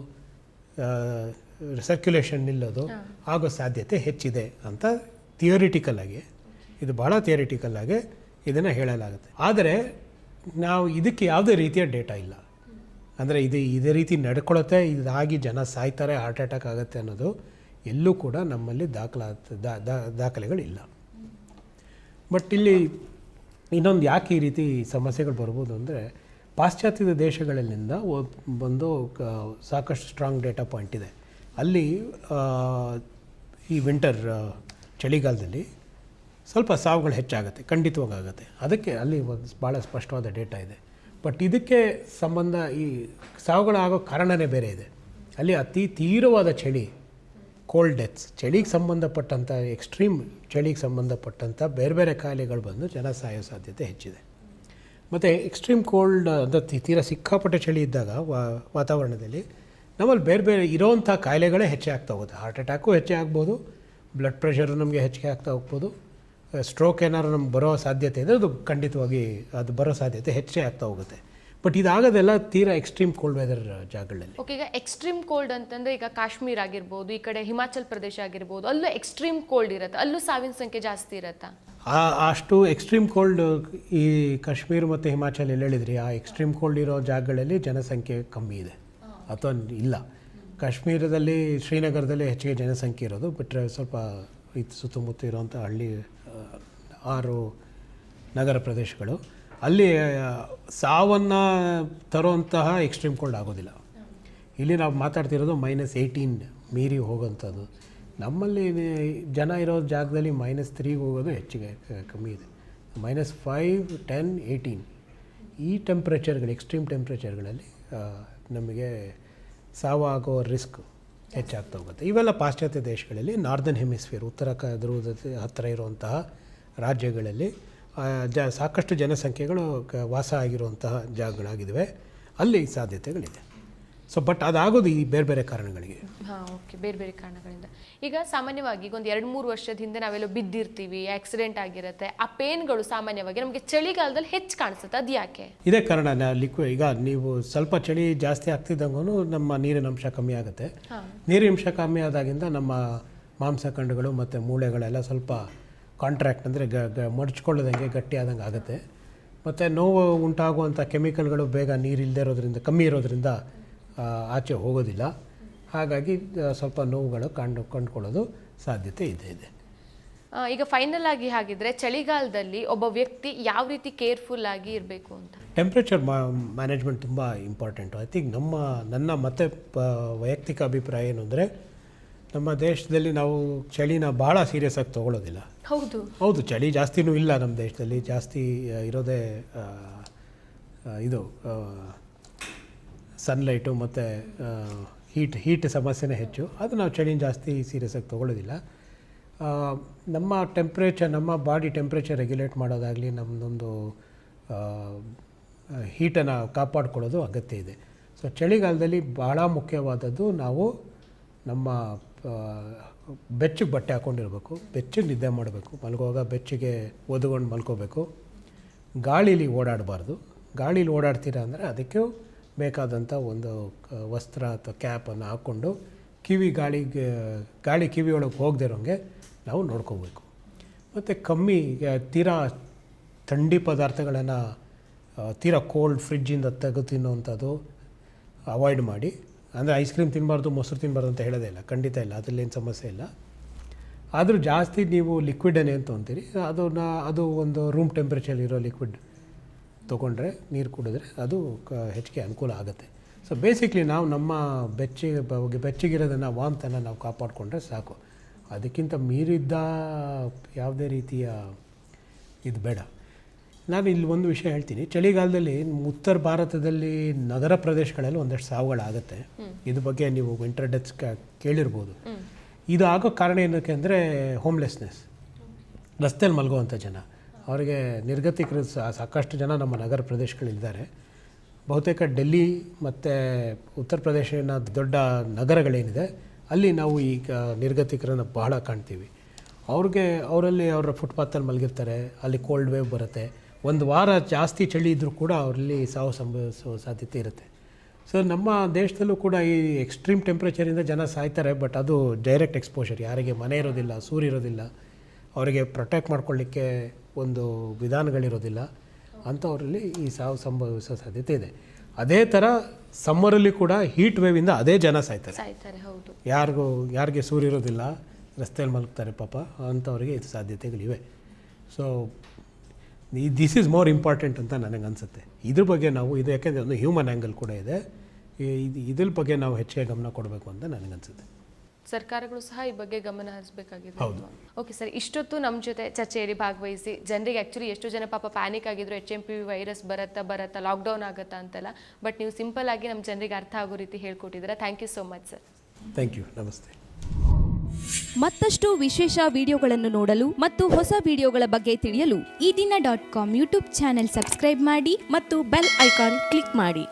[SPEAKER 2] ಸರ್ಕ್ಯುಲೇಷನ್ ನಿಲ್ಲೋದು ಆಗೋ ಸಾಧ್ಯತೆ ಹೆಚ್ಚಿದೆ ಅಂತ ಥಿಯೋರಿಟಿಕಲ್ ಆಗಿ ಇದು ಭಾಳ ಥಿಯರಿಟಿಕಲ್ ಆಗಿ ಇದನ್ನು ಹೇಳಲಾಗುತ್ತೆ. ಆದರೆ ನಾವು ಇದಕ್ಕೆ ಯಾವುದೇ ರೀತಿಯ ಡೇಟಾ ಇಲ್ಲ. ಅಂದರೆ ಇದು ಇದೇ ರೀತಿ ನಡ್ಕೊಳ್ಳುತ್ತೆ ಇದಾಗಿ ಜನ ಸಾಯ್ತಾರೆ ಹಾರ್ಟ್ ಅಟ್ಯಾಕ್ ಆಗುತ್ತೆ ಅನ್ನೋದು ಎಲ್ಲೂ ಕೂಡ ನಮ್ಮಲ್ಲಿ ದಾಖಲಾ ದಾಖಲೆಗಳಿಲ್ಲ. ಬಟ್ ಇಲ್ಲಿ ಇನ್ನೊಂದು ಯಾಕೆ ಈ ರೀತಿ ಸಮಸ್ಯೆಗಳು ಬರ್ಬೋದು ಅಂದರೆ, ಪಾಶ್ಚಾತ್ಯದ ದೇಶಗಳಲ್ಲಿಂದ ಒಂದು ಸಾಕಷ್ಟು ಸ್ಟ್ರಾಂಗ್ ಡೇಟಾ ಪಾಯಿಂಟ್ ಇದೆ. ಅಲ್ಲಿ ಈ ವಿಂಟರ್ ಚಳಿಗಾಲದಲ್ಲಿ ಸ್ವಲ್ಪ ಸಾವುಗಳು ಹೆಚ್ಚಾಗುತ್ತೆ, ಖಂಡಿತವಾಗಿ ಆಗುತ್ತೆ. ಅದಕ್ಕೆ ಅಲ್ಲಿ ಒಂದು ಭಾಳ ಸ್ಪಷ್ಟವಾದ ಡೇಟಾ ಇದೆ. ಬಟ್ ಇದಕ್ಕೆ ಸಂಬಂಧ ಈ ಸಾವುಗಳಾಗೋ ಕಾರಣವೇ ಬೇರೆ ಇದೆ. ಅಲ್ಲಿ ಅತಿ ತೀವ್ರವಾದ ಚಳಿ ಕೋಲ್ಡ್ ಡೆತ್ಸ್ ಚಳಿಗೆ ಸಂಬಂಧಪಟ್ಟಂಥ ಎಕ್ಸ್ಟ್ರೀಮ್ ಚಳಿಗೆ ಸಂಬಂಧಪಟ್ಟಂಥ ಬೇರೆ ಬೇರೆ ಕಾಯಿಲೆಗಳು ಬಂದು ಜನ ಸಾಯೋ ಸಾಧ್ಯತೆ ಹೆಚ್ಚಿದೆ. ಮತ್ತು ಎಕ್ಸ್ಟ್ರೀಮ್ ಕೋಲ್ಡ್ ಅಂದರೆ ತೀರ ಸಿಕ್ಕಾಪಟ್ಟೆ ಚಳಿ ಇದ್ದಾಗ ವಾತಾವರಣದಲ್ಲಿ ನಮ್ಮಲ್ಲಿ ಬೇರೆ ಬೇರೆ ಇರೋವಂಥ ಕಾಯಿಲೆಗಳೇ ಹೆಚ್ಚಾಗ್ತಾ ಹೋಗುತ್ತೆ. ಹಾರ್ಟ್ ಅಟ್ಯಾಕು ಹೆಚ್ಚೇ ಆಗ್ಬೋದು ಬ್ಲಡ್ ಪ್ರೆಷರು ನಮಗೆ ಹೆಚ್ಚಿಗೆ ಆಗ್ತಾ ಹೋಗ್ಬೋದು. ಸ್ಟ್ರೋಕ್ ಏನಾದ್ರು ನಮ್ಗೆ ಬರೋ ಸಾಧ್ಯತೆ ಇದೆ ಅದು ಖಂಡಿತವಾಗಿ ಅದು ಬರೋ ಸಾಧ್ಯತೆ ಹೆಚ್ಚೇ ಆಗ್ತಾ ಹೋಗುತ್ತೆ. ಬಟ್ ಇದಾಗೋದೆಲ್ಲ ತೀರಾ ಎಕ್ಸ್ಟ್ರೀಮ್ ಕೋಲ್ಡ್ ವೆದರ್ ಜಾಗಗಳಲ್ಲಿ.
[SPEAKER 1] ಓಕೆ ಈಗ ಎಕ್ಸ್ಟ್ರೀಮ್ ಕೋಲ್ಡ್ ಅಂತಂದ್ರೆ ಈಗ ಕಾಶ್ಮೀರ್ ಆಗಿರ್ಬೋದು ಈ ಕಡೆ ಹಿಮಾಚಲ್ ಪ್ರದೇಶ ಆಗಿರ್ಬೋದು ಅಲ್ಲೂ ಎಕ್ಸ್ಟ್ರೀಮ್ ಕೋಲ್ಡ್ ಇರುತ್ತೆ? ಅಲ್ಲೂ ಸಾವಿನ ಸಂಖ್ಯೆ ಜಾಸ್ತಿ ಇರತ್ತಾ?
[SPEAKER 2] ಆ ಅಷ್ಟು ಎಕ್ಸ್ಟ್ರೀಮ್ ಕೋಲ್ಡ್ ಈ ಕಾಶ್ಮೀರ ಮತ್ತು ಹಿಮಾಚಲ್ ಎಲ್ಲಿ ಹೇಳಿದ್ರಿ ಆ ಎಕ್ಸ್ಟ್ರೀಮ್ ಕೋಲ್ಡ್ ಇರೋ ಜಾಗಗಳಲ್ಲಿ ಜನಸಂಖ್ಯೆ ಕಮ್ಮಿ ಇದೆ. ಅಥವಾ ಇಲ್ಲ. ಕಾಶ್ಮೀರದಲ್ಲಿ ಶ್ರೀನಗರದಲ್ಲಿ ಹೆಚ್ಚಿಗೆ ಜನಸಂಖ್ಯೆ ಇರೋದು ಬಿಟ್ಟರೆ ಸ್ವಲ್ಪ ಇದು ಸುತ್ತಮುತ್ತ ಇರುವಂಥ ಹಳ್ಳಿ ಆರು ನಗರ ಪ್ರದೇಶಗಳು. ಅಲ್ಲಿ ಸಾವನ್ನು ತರುವಂತಹ ಎಕ್ಸ್ಟ್ರೀಮ್ ಕೋಲ್ಡ್ ಆಗೋದಿಲ್ಲ. ಇಲ್ಲಿ ನಾವು ಮಾತಾಡ್ತಿರೋದು ಮೈನಸ್ ಏಯ್ಟೀನ್ ಮೀರಿ ಹೋಗೋಂಥದ್ದು ನಮ್ಮಲ್ಲಿ ಜನ ಇರೋ ಜಾಗದಲ್ಲಿ ಮೈನಸ್ ತ್ರೀಗೆ ಹೋಗೋದು ಹೆಚ್ಚಿಗೆ ಕಮ್ಮಿ ಇದೆ. ಮೈನಸ್ ಫೈವ್ ಟೆನ್ ಏಯ್ಟೀನ್ ಈ ಟೆಂಪ್ರೇಚರ್ಗಳು ಎಕ್ಸ್ಟ್ರೀಮ್ ಟೆಂಪ್ರೇಚರ್ಗಳಲ್ಲಿ ನಮಗೆ ಸಾವಾಗೋ ರಿಸ್ಕ್ ಹೆಚ್ಚಾಗ್ತಾ ಹೋಗುತ್ತೆ ಇವೆಲ್ಲ ಪಾಶ್ಚಾತ್ಯ ದೇಶಗಳಲ್ಲಿ ನಾರ್ದನ್ ಹೆಮಿಸ್ಫಿಯರ್, ಉತ್ತರ ಕ, ಧ್ರುವದ ಹತ್ತಿರ ಇರುವಂತಹ ರಾಜ್ಯಗಳಲ್ಲಿ ಜ, ಸಾಕಷ್ಟು ಜನಸಂಖ್ಯೆಗಳು ಕ, ವಾಸ ಆಗಿರುವಂತಹ ಜಾಗಗಳಾಗಿದ್ದಾವೆ. ಅಲ್ಲಿ ಸಾಧ್ಯತೆಗಳಿದೆ. ಸೊ ಬಟ್ ಅದಾಗೋದು ಈ ಬೇರೆ ಬೇರೆ ಕಾರಣಗಳಿಗೆ.
[SPEAKER 1] ಹಾಂ ಓಕೆ ಬೇರೆ ಬೇರೆ ಕಾರಣಗಳಿಂದ. ಈಗ ಸಾಮಾನ್ಯವಾಗಿ ಈಗ ಒಂದು ಎರಡು ಮೂರು ವರ್ಷದ ಹಿಂದೆ ನಾವೆಲ್ಲೋ ಬಿದ್ದಿರ್ತೀವಿ ಆಕ್ಸಿಡೆಂಟ್ ಆಗಿರುತ್ತೆ ಆ ಪೇನ್ಗಳು ಸಾಮಾನ್ಯವಾಗಿ ನಮಗೆ ಚಳಿಗಾಲದಲ್ಲಿ ಹೆಚ್ಚು ಕಾಣಿಸುತ್ತೆ ಅದು ಯಾಕೆ?
[SPEAKER 2] ಇದೇ ಕಾರಣ ಲಿಕ್ವಿಡ್ ಈಗ ನೀವು ಸ್ವಲ್ಪ ಚಳಿ ಜಾಸ್ತಿ ಆಗ್ತಿದ್ದಂಗೂ ನಮ್ಮ ನೀರಿನ ಅಂಶ ಕಮ್ಮಿ ಆಗುತ್ತೆ. ನೀರಿನ ಅಂಶ ಕಮ್ಮಿ ಆದಾಗಿಂದ ನಮ್ಮ ಮಾಂಸಖಂಡಗಳು ಮತ್ತು ಮೂಳೆಗಳೆಲ್ಲ ಸ್ವಲ್ಪ ಕಾಂಟ್ರಾಕ್ಟ್ ಅಂದರೆ ಗ ಗ ಮಡ್ಚ್ಕೊಳ್ಳೋದಂಗೆ ಗಟ್ಟಿ ಆದಂಗೆ ಆಗುತ್ತೆ. ಮತ್ತು ನೋವು ಉಂಟಾಗುವಂಥ ಕೆಮಿಕಲ್ಗಳು ಬೇಗ ನೀರು ಇಲ್ಲದೆ ಇರೋದ್ರಿಂದ ಕಮ್ಮಿ ಇರೋದ್ರಿಂದ ಆಚೆ ಹೋಗೋದಿಲ್ಲ. ಹಾಗಾಗಿ ಸ್ವಲ್ಪ ನೋವುಗಳು ಕಂಡು ಕಂಡುಕೊಳ್ಳೋದು ಸಾಧ್ಯತೆ ಇದೆ ಇದೆ.
[SPEAKER 1] ಈಗ ಫೈನಲ್ ಆಗಿ ಹಾಗಿದ್ರೆ ಚಳಿಗಾಲದಲ್ಲಿ ಒಬ್ಬ ವ್ಯಕ್ತಿ ಯಾವ ರೀತಿ ಕೇರ್ಫುಲ್ ಆಗಿ ಇರಬೇಕು ಅಂತ?
[SPEAKER 2] ಟೆಂಪ್ರೇಚರ್ ಮ್ಯಾನೇಜ್ಮೆಂಟ್ ತುಂಬ ಇಂಪಾರ್ಟೆಂಟು ಐ ಥಿಂಕ್ ನಮ್ಮ ನನ್ನ ಮತ್ತೆ ಪ ವೈಯಕ್ತಿಕ ಅಭಿಪ್ರಾಯ ಏನು ಅಂದರೆ ನಮ್ಮ ದೇಶದಲ್ಲಿ ನಾವು ಚಳಿನ ಭಾಳ ಸೀರಿಯಸ್ ಆಗಿ ತೊಗೊಳ್ಳೋದಿಲ್ಲ.
[SPEAKER 1] ಹೌದು.
[SPEAKER 2] ಹೌದು ಚಳಿ ಜಾಸ್ತಿನೂ ಇಲ್ಲ ನಮ್ಮ ದೇಶದಲ್ಲಿ. ಜಾಸ್ತಿ ಇರೋದೇ ಇದು ಸನ್ಲೈಟು ಮತ್ತು ಹೀಟ್ ಹೀಟ್ ಸಮಸ್ಯೆನೇ ಹೆಚ್ಚು. ಅದು ನಾವು ಚಳಿನ ಜಾಸ್ತಿ ಸೀರಿಯಸ್ ಆಗಿ ತೊಗೊಳ್ಳೋದಿಲ್ಲ. ನಮ್ಮ ಟೆಂಪ್ರೇಚರ್ ನಮ್ಮ ಬಾಡಿ ಟೆಂಪ್ರೇಚರ್ ರೆಗ್ಯುಲೇಟ್ ಮಾಡೋದಾಗಲಿ ನಮ್ಮದೊಂದು ಹೀಟನ್ನು ಕಾಪಾಡ್ಕೊಳ್ಳೋದು ಅಗತ್ಯ ಇದೆ. ಸೊ ಚಳಿಗಾಲದಲ್ಲಿ ಭಾಳ ಮುಖ್ಯವಾದದ್ದು ನಾವು ನಮ್ಮ ಬೆಚ್ಚಗೆ ಬಟ್ಟೆ ಹಾಕ್ಕೊಂಡಿರ್ಬೇಕು ಬೆಚ್ಚಗೆ ನಿದ್ದೆ ಮಾಡಬೇಕು. ಮಲಗುವಾಗ ಬೆಚ್ಚಗೆ ಒದ್ಕೊಂಡು ಮಲ್ಕೋಬೇಕು. ಗಾಳೀಲಿ ಓಡಾಡಬಾರ್ದು. ಗಾಳೀಲಿ ಓಡಾಡ್ತೀರಾ ಅಂದರೆ ಅದಕ್ಕೆ ಬೇಕಾದಂಥ ಒಂದು ವಸ್ತ್ರ ಅಥವಾ ಕ್ಯಾಪನ್ನು ಹಾಕ್ಕೊಂಡು ಕಿವಿ ಗಾಳಿಗೆ, ಗಾಳಿ ಕಿವಿ ಒಳಗೆ ಹೋಗದೆ ಇರೋಂಗೆ ನಾವು ನೋಡ್ಕೋಬೇಕು. ಮತ್ತು ಕಮ್ಮಿ ತೀರಾ ಥಂಡಿ ಪದಾರ್ಥಗಳನ್ನು ತೀರಾ ಕೋಲ್ಡ್ ಫ್ರಿಜ್ಜಿಂದ ತೆಗೆದು ತಿನ್ನುವಂಥದ್ದು ಅವಾಯ್ಡ್ ಮಾಡಿ. ಅಂದರೆ ಐಸ್ ಕ್ರೀಮ್ ತಿನ್ನಬಾರ್ದು ಮೊಸರು ತಿನ್ನಬಾರ್ದು ಅಂತ ಹೇಳೋದೇ ಇಲ್ಲ. ಖಂಡಿತ ಇಲ್ಲ. ಅದರಲ್ಲೇನು ಸಮಸ್ಯೆ ಇಲ್ಲ. ಆದರೂ ಜಾಸ್ತಿ ನೀವು ಲಿಕ್ವಿಡನ್ನೇ ಅಂತ ಅಂತೀರಿ ಅದನ್ನ, ಅದು ಒಂದು ರೂಮ್ ಟೆಂಪ್ರೇಚರ್ ಇರೋ ಲಿಕ್ವಿಡ್ ತೊಗೊಂಡ್ರೆ ನೀರು ಕುಡಿದ್ರೆ ಅದು ಕ ಹೆಚ್ಚಿಗೆ ಅನುಕೂಲ ಆಗುತ್ತೆ. ಸೊ ಬೇಸಿಕ್ಲಿ ನಾವು ನಮ್ಮ ಬೆಚ್ಚಿಗೆ ಬೆಚ್ಚಗಿರೋದನ್ನು ವಾಮ್ತನ್ನು ನಾವು ಕಾಪಾಡಿಕೊಂಡ್ರೆ ಸಾಕು. ಅದಕ್ಕಿಂತ ಮೀರಿದ್ದ ಯಾವುದೇ ರೀತಿಯ ಇದು ಬೇಡ. ನಾನು ಇಲ್ಲಿ ಒಂದು ವಿಷಯ ಹೇಳ್ತೀನಿ. ಚಳಿಗಾಲದಲ್ಲಿ ಉತ್ತರ ಭಾರತದಲ್ಲಿ ನಗರ ಪ್ರದೇಶಗಳಲ್ಲಿ ಒಂದಷ್ಟು ಸಾವುಗಳಾಗುತ್ತೆ. ಇದ್ರ ಬಗ್ಗೆ ನೀವು ವಿಂಟರ್ ಡೆತ್ಸ್ ಕೇಳಿರ್ಬೋದು. ಇದು ಆಗೋ ಕಾರಣ ಏನಕ್ಕೆ ಅಂದರೆ ಹೋಮ್ಲೆಸ್ನೆಸ್ ರಸ್ತೆಯಲ್ಲಿ ಮಲಗುವಂಥ ಜನ. ಅವರಿಗೆ ನಿರ್ಗತಿಕರು ಸಾಕಷ್ಟು ಜನ ನಮ್ಮ ನಗರ ಪ್ರದೇಶಗಳಿದ್ದಾರೆ. ಬಹುತೇಕ ಡೆಲ್ಲಿ ಮತ್ತು ಉತ್ತರ ಪ್ರದೇಶನ ದೊಡ್ಡ ನಗರಗಳೇನಿದೆ, ಅಲ್ಲಿ ನಾವು ಈಗ ನಿರ್ಗತಿಕರನ್ನು ಬಹಳ ಕಾಣ್ತೀವಿ. ಅವ್ರಿಗೆ, ಅವರಲ್ಲಿ ಅವರ ಫುಟ್ಪಾತಲ್ಲಿ ಮಲಗಿರ್ತಾರೆ, ಅಲ್ಲಿ ಕೋಲ್ಡ್ ವೇವ್ ಬರುತ್ತೆ. ಒಂದು ವಾರ ಜಾಸ್ತಿ ಚಳಿ ಇದ್ದರೂ ಕೂಡ ಅವರಲ್ಲಿ ಸಾವು ಸಂಭವಿಸೋ ಸಾಧ್ಯತೆ ಇರುತ್ತೆ. ಸೊ ನಮ್ಮ ದೇಶದಲ್ಲೂ ಕೂಡ ಈ ಎಕ್ಸ್ಟ್ರೀಮ್ ಟೆಂಪ್ರೇಚರಿಂದ ಜನ ಸಾಯ್ತಾರೆ ಬಟ್ ಅದು ಡೈರೆಕ್ಟ್ ಎಕ್ಸ್ಪೋಷರ್ ಯಾರಿಗೆ ಮನೆ ಇರೋದಿಲ್ಲ ಸೂರ್ಯ ಇರೋದಿಲ್ಲ, ಅವರಿಗೆ ಪ್ರೊಟೆಕ್ಟ್ ಮಾಡ್ಕೊಳ್ಳಿಕ್ಕೆ ಒಂದು ವಿಧಾನಗಳಿರೋದಿಲ್ಲ ಅಂಥವರಲ್ಲಿ ಈ ಸಾವು ಸಂಭವಿಸೋ ಸಾಧ್ಯತೆ ಇದೆ. ಅದೇ ಥರ ಸಮ್ಮರಲ್ಲಿ ಕೂಡ ಹೀಟ್ ವೇವಿಂದ ಅದೇ ಜನ ಸಾಯ್ತಾರೆ.
[SPEAKER 1] ಸಾಯ್ತಾರೆ ಹೌದು.
[SPEAKER 2] ಯಾರಿಗೂ ಯಾರಿಗೆ ಸೂರ್ಯ ಇರೋದಿಲ್ಲ ರಸ್ತೆಯಲ್ಲಿ ಮಲಗ್ತಾರೆ ಪಾಪ ಅಂಥವ್ರಿಗೆ ಇದು ಸಾಧ್ಯತೆಗಳಿವೆ. ಸೊ ಈ ದಿಸ್ ಈಸ್ ಮೋರ್ ಇಂಪಾರ್ಟೆಂಟ್ ಅಂತ ನನಗೆ ಅನಿಸುತ್ತೆ. ಇದ್ರ ಬಗ್ಗೆ ನಾವು ಇದು ಯಾಕೆಂದರೆ ಒಂದು ಹ್ಯೂಮನ್ ಆ್ಯಂಗಲ್ ಕೂಡ ಇದು. ಇದ್ರ ಬಗ್ಗೆ ನಾವು ಹೆಚ್ಚಿಗೆ ಗಮನ ಕೊಡಬೇಕು ಅಂತ ನನಗನ್ಸುತ್ತೆ
[SPEAKER 1] ಸರ್ಕಾರಗಳು ಸಹ ಈ ಬಗ್ಗೆ ಗಮನ ಹರಿಸಬೇಕಾಗಿದೆ. Okay sir. ಇಷ್ಟೊತ್ತು ನಮ್ಮ ಜೊತೆ ಚರ್ಚೆಯಲ್ಲಿ ಭಾಗವಹಿಸಿ ಜನರಿಗೆ ಆ್ಯಕ್ಚುಲಿ ಎಷ್ಟು ಜನ ಪಾಪ ಪ್ಯಾನಿಕ್ ಆಗಿದ್ರು H M P V virus ಬರತ್ತಾ ಬರತ್ತಾ ಲಾಕ್ಡೌನ್ ಆಗುತ್ತಾ ಅಂತೆಲ್ಲ. ಬಟ್ ನೀವು ಸಿಂಪಲ್ ಆಗಿ ನಮ್ಮ ಜನರಿಗೆ ಅರ್ಥ ಆಗೋ ರೀತಿ ಹೇಳ್ಕೊಟ್ಟಿದ್ದೀರಾ. Thank you so much sir
[SPEAKER 2] thank you ನಮಸ್ತೆ
[SPEAKER 3] ಮತ್ತಷ್ಟು ವಿಶೇಷ ವಿಡಿಯೋಗಳನ್ನು ನೋಡಲು ಮತ್ತು ಹೊಸ ವಿಡಿಯೋಗಳ ಬಗ್ಗೆ ತಿಳಿಯಲು
[SPEAKER 4] Ee Dina dot com YouTube channel subscribe ಮಾಡಿ
[SPEAKER 3] ಮತ್ತು ಬೆಲ್ ಐಕಾನ್ ಕ್ಲಿಕ್ ಮಾಡಿ.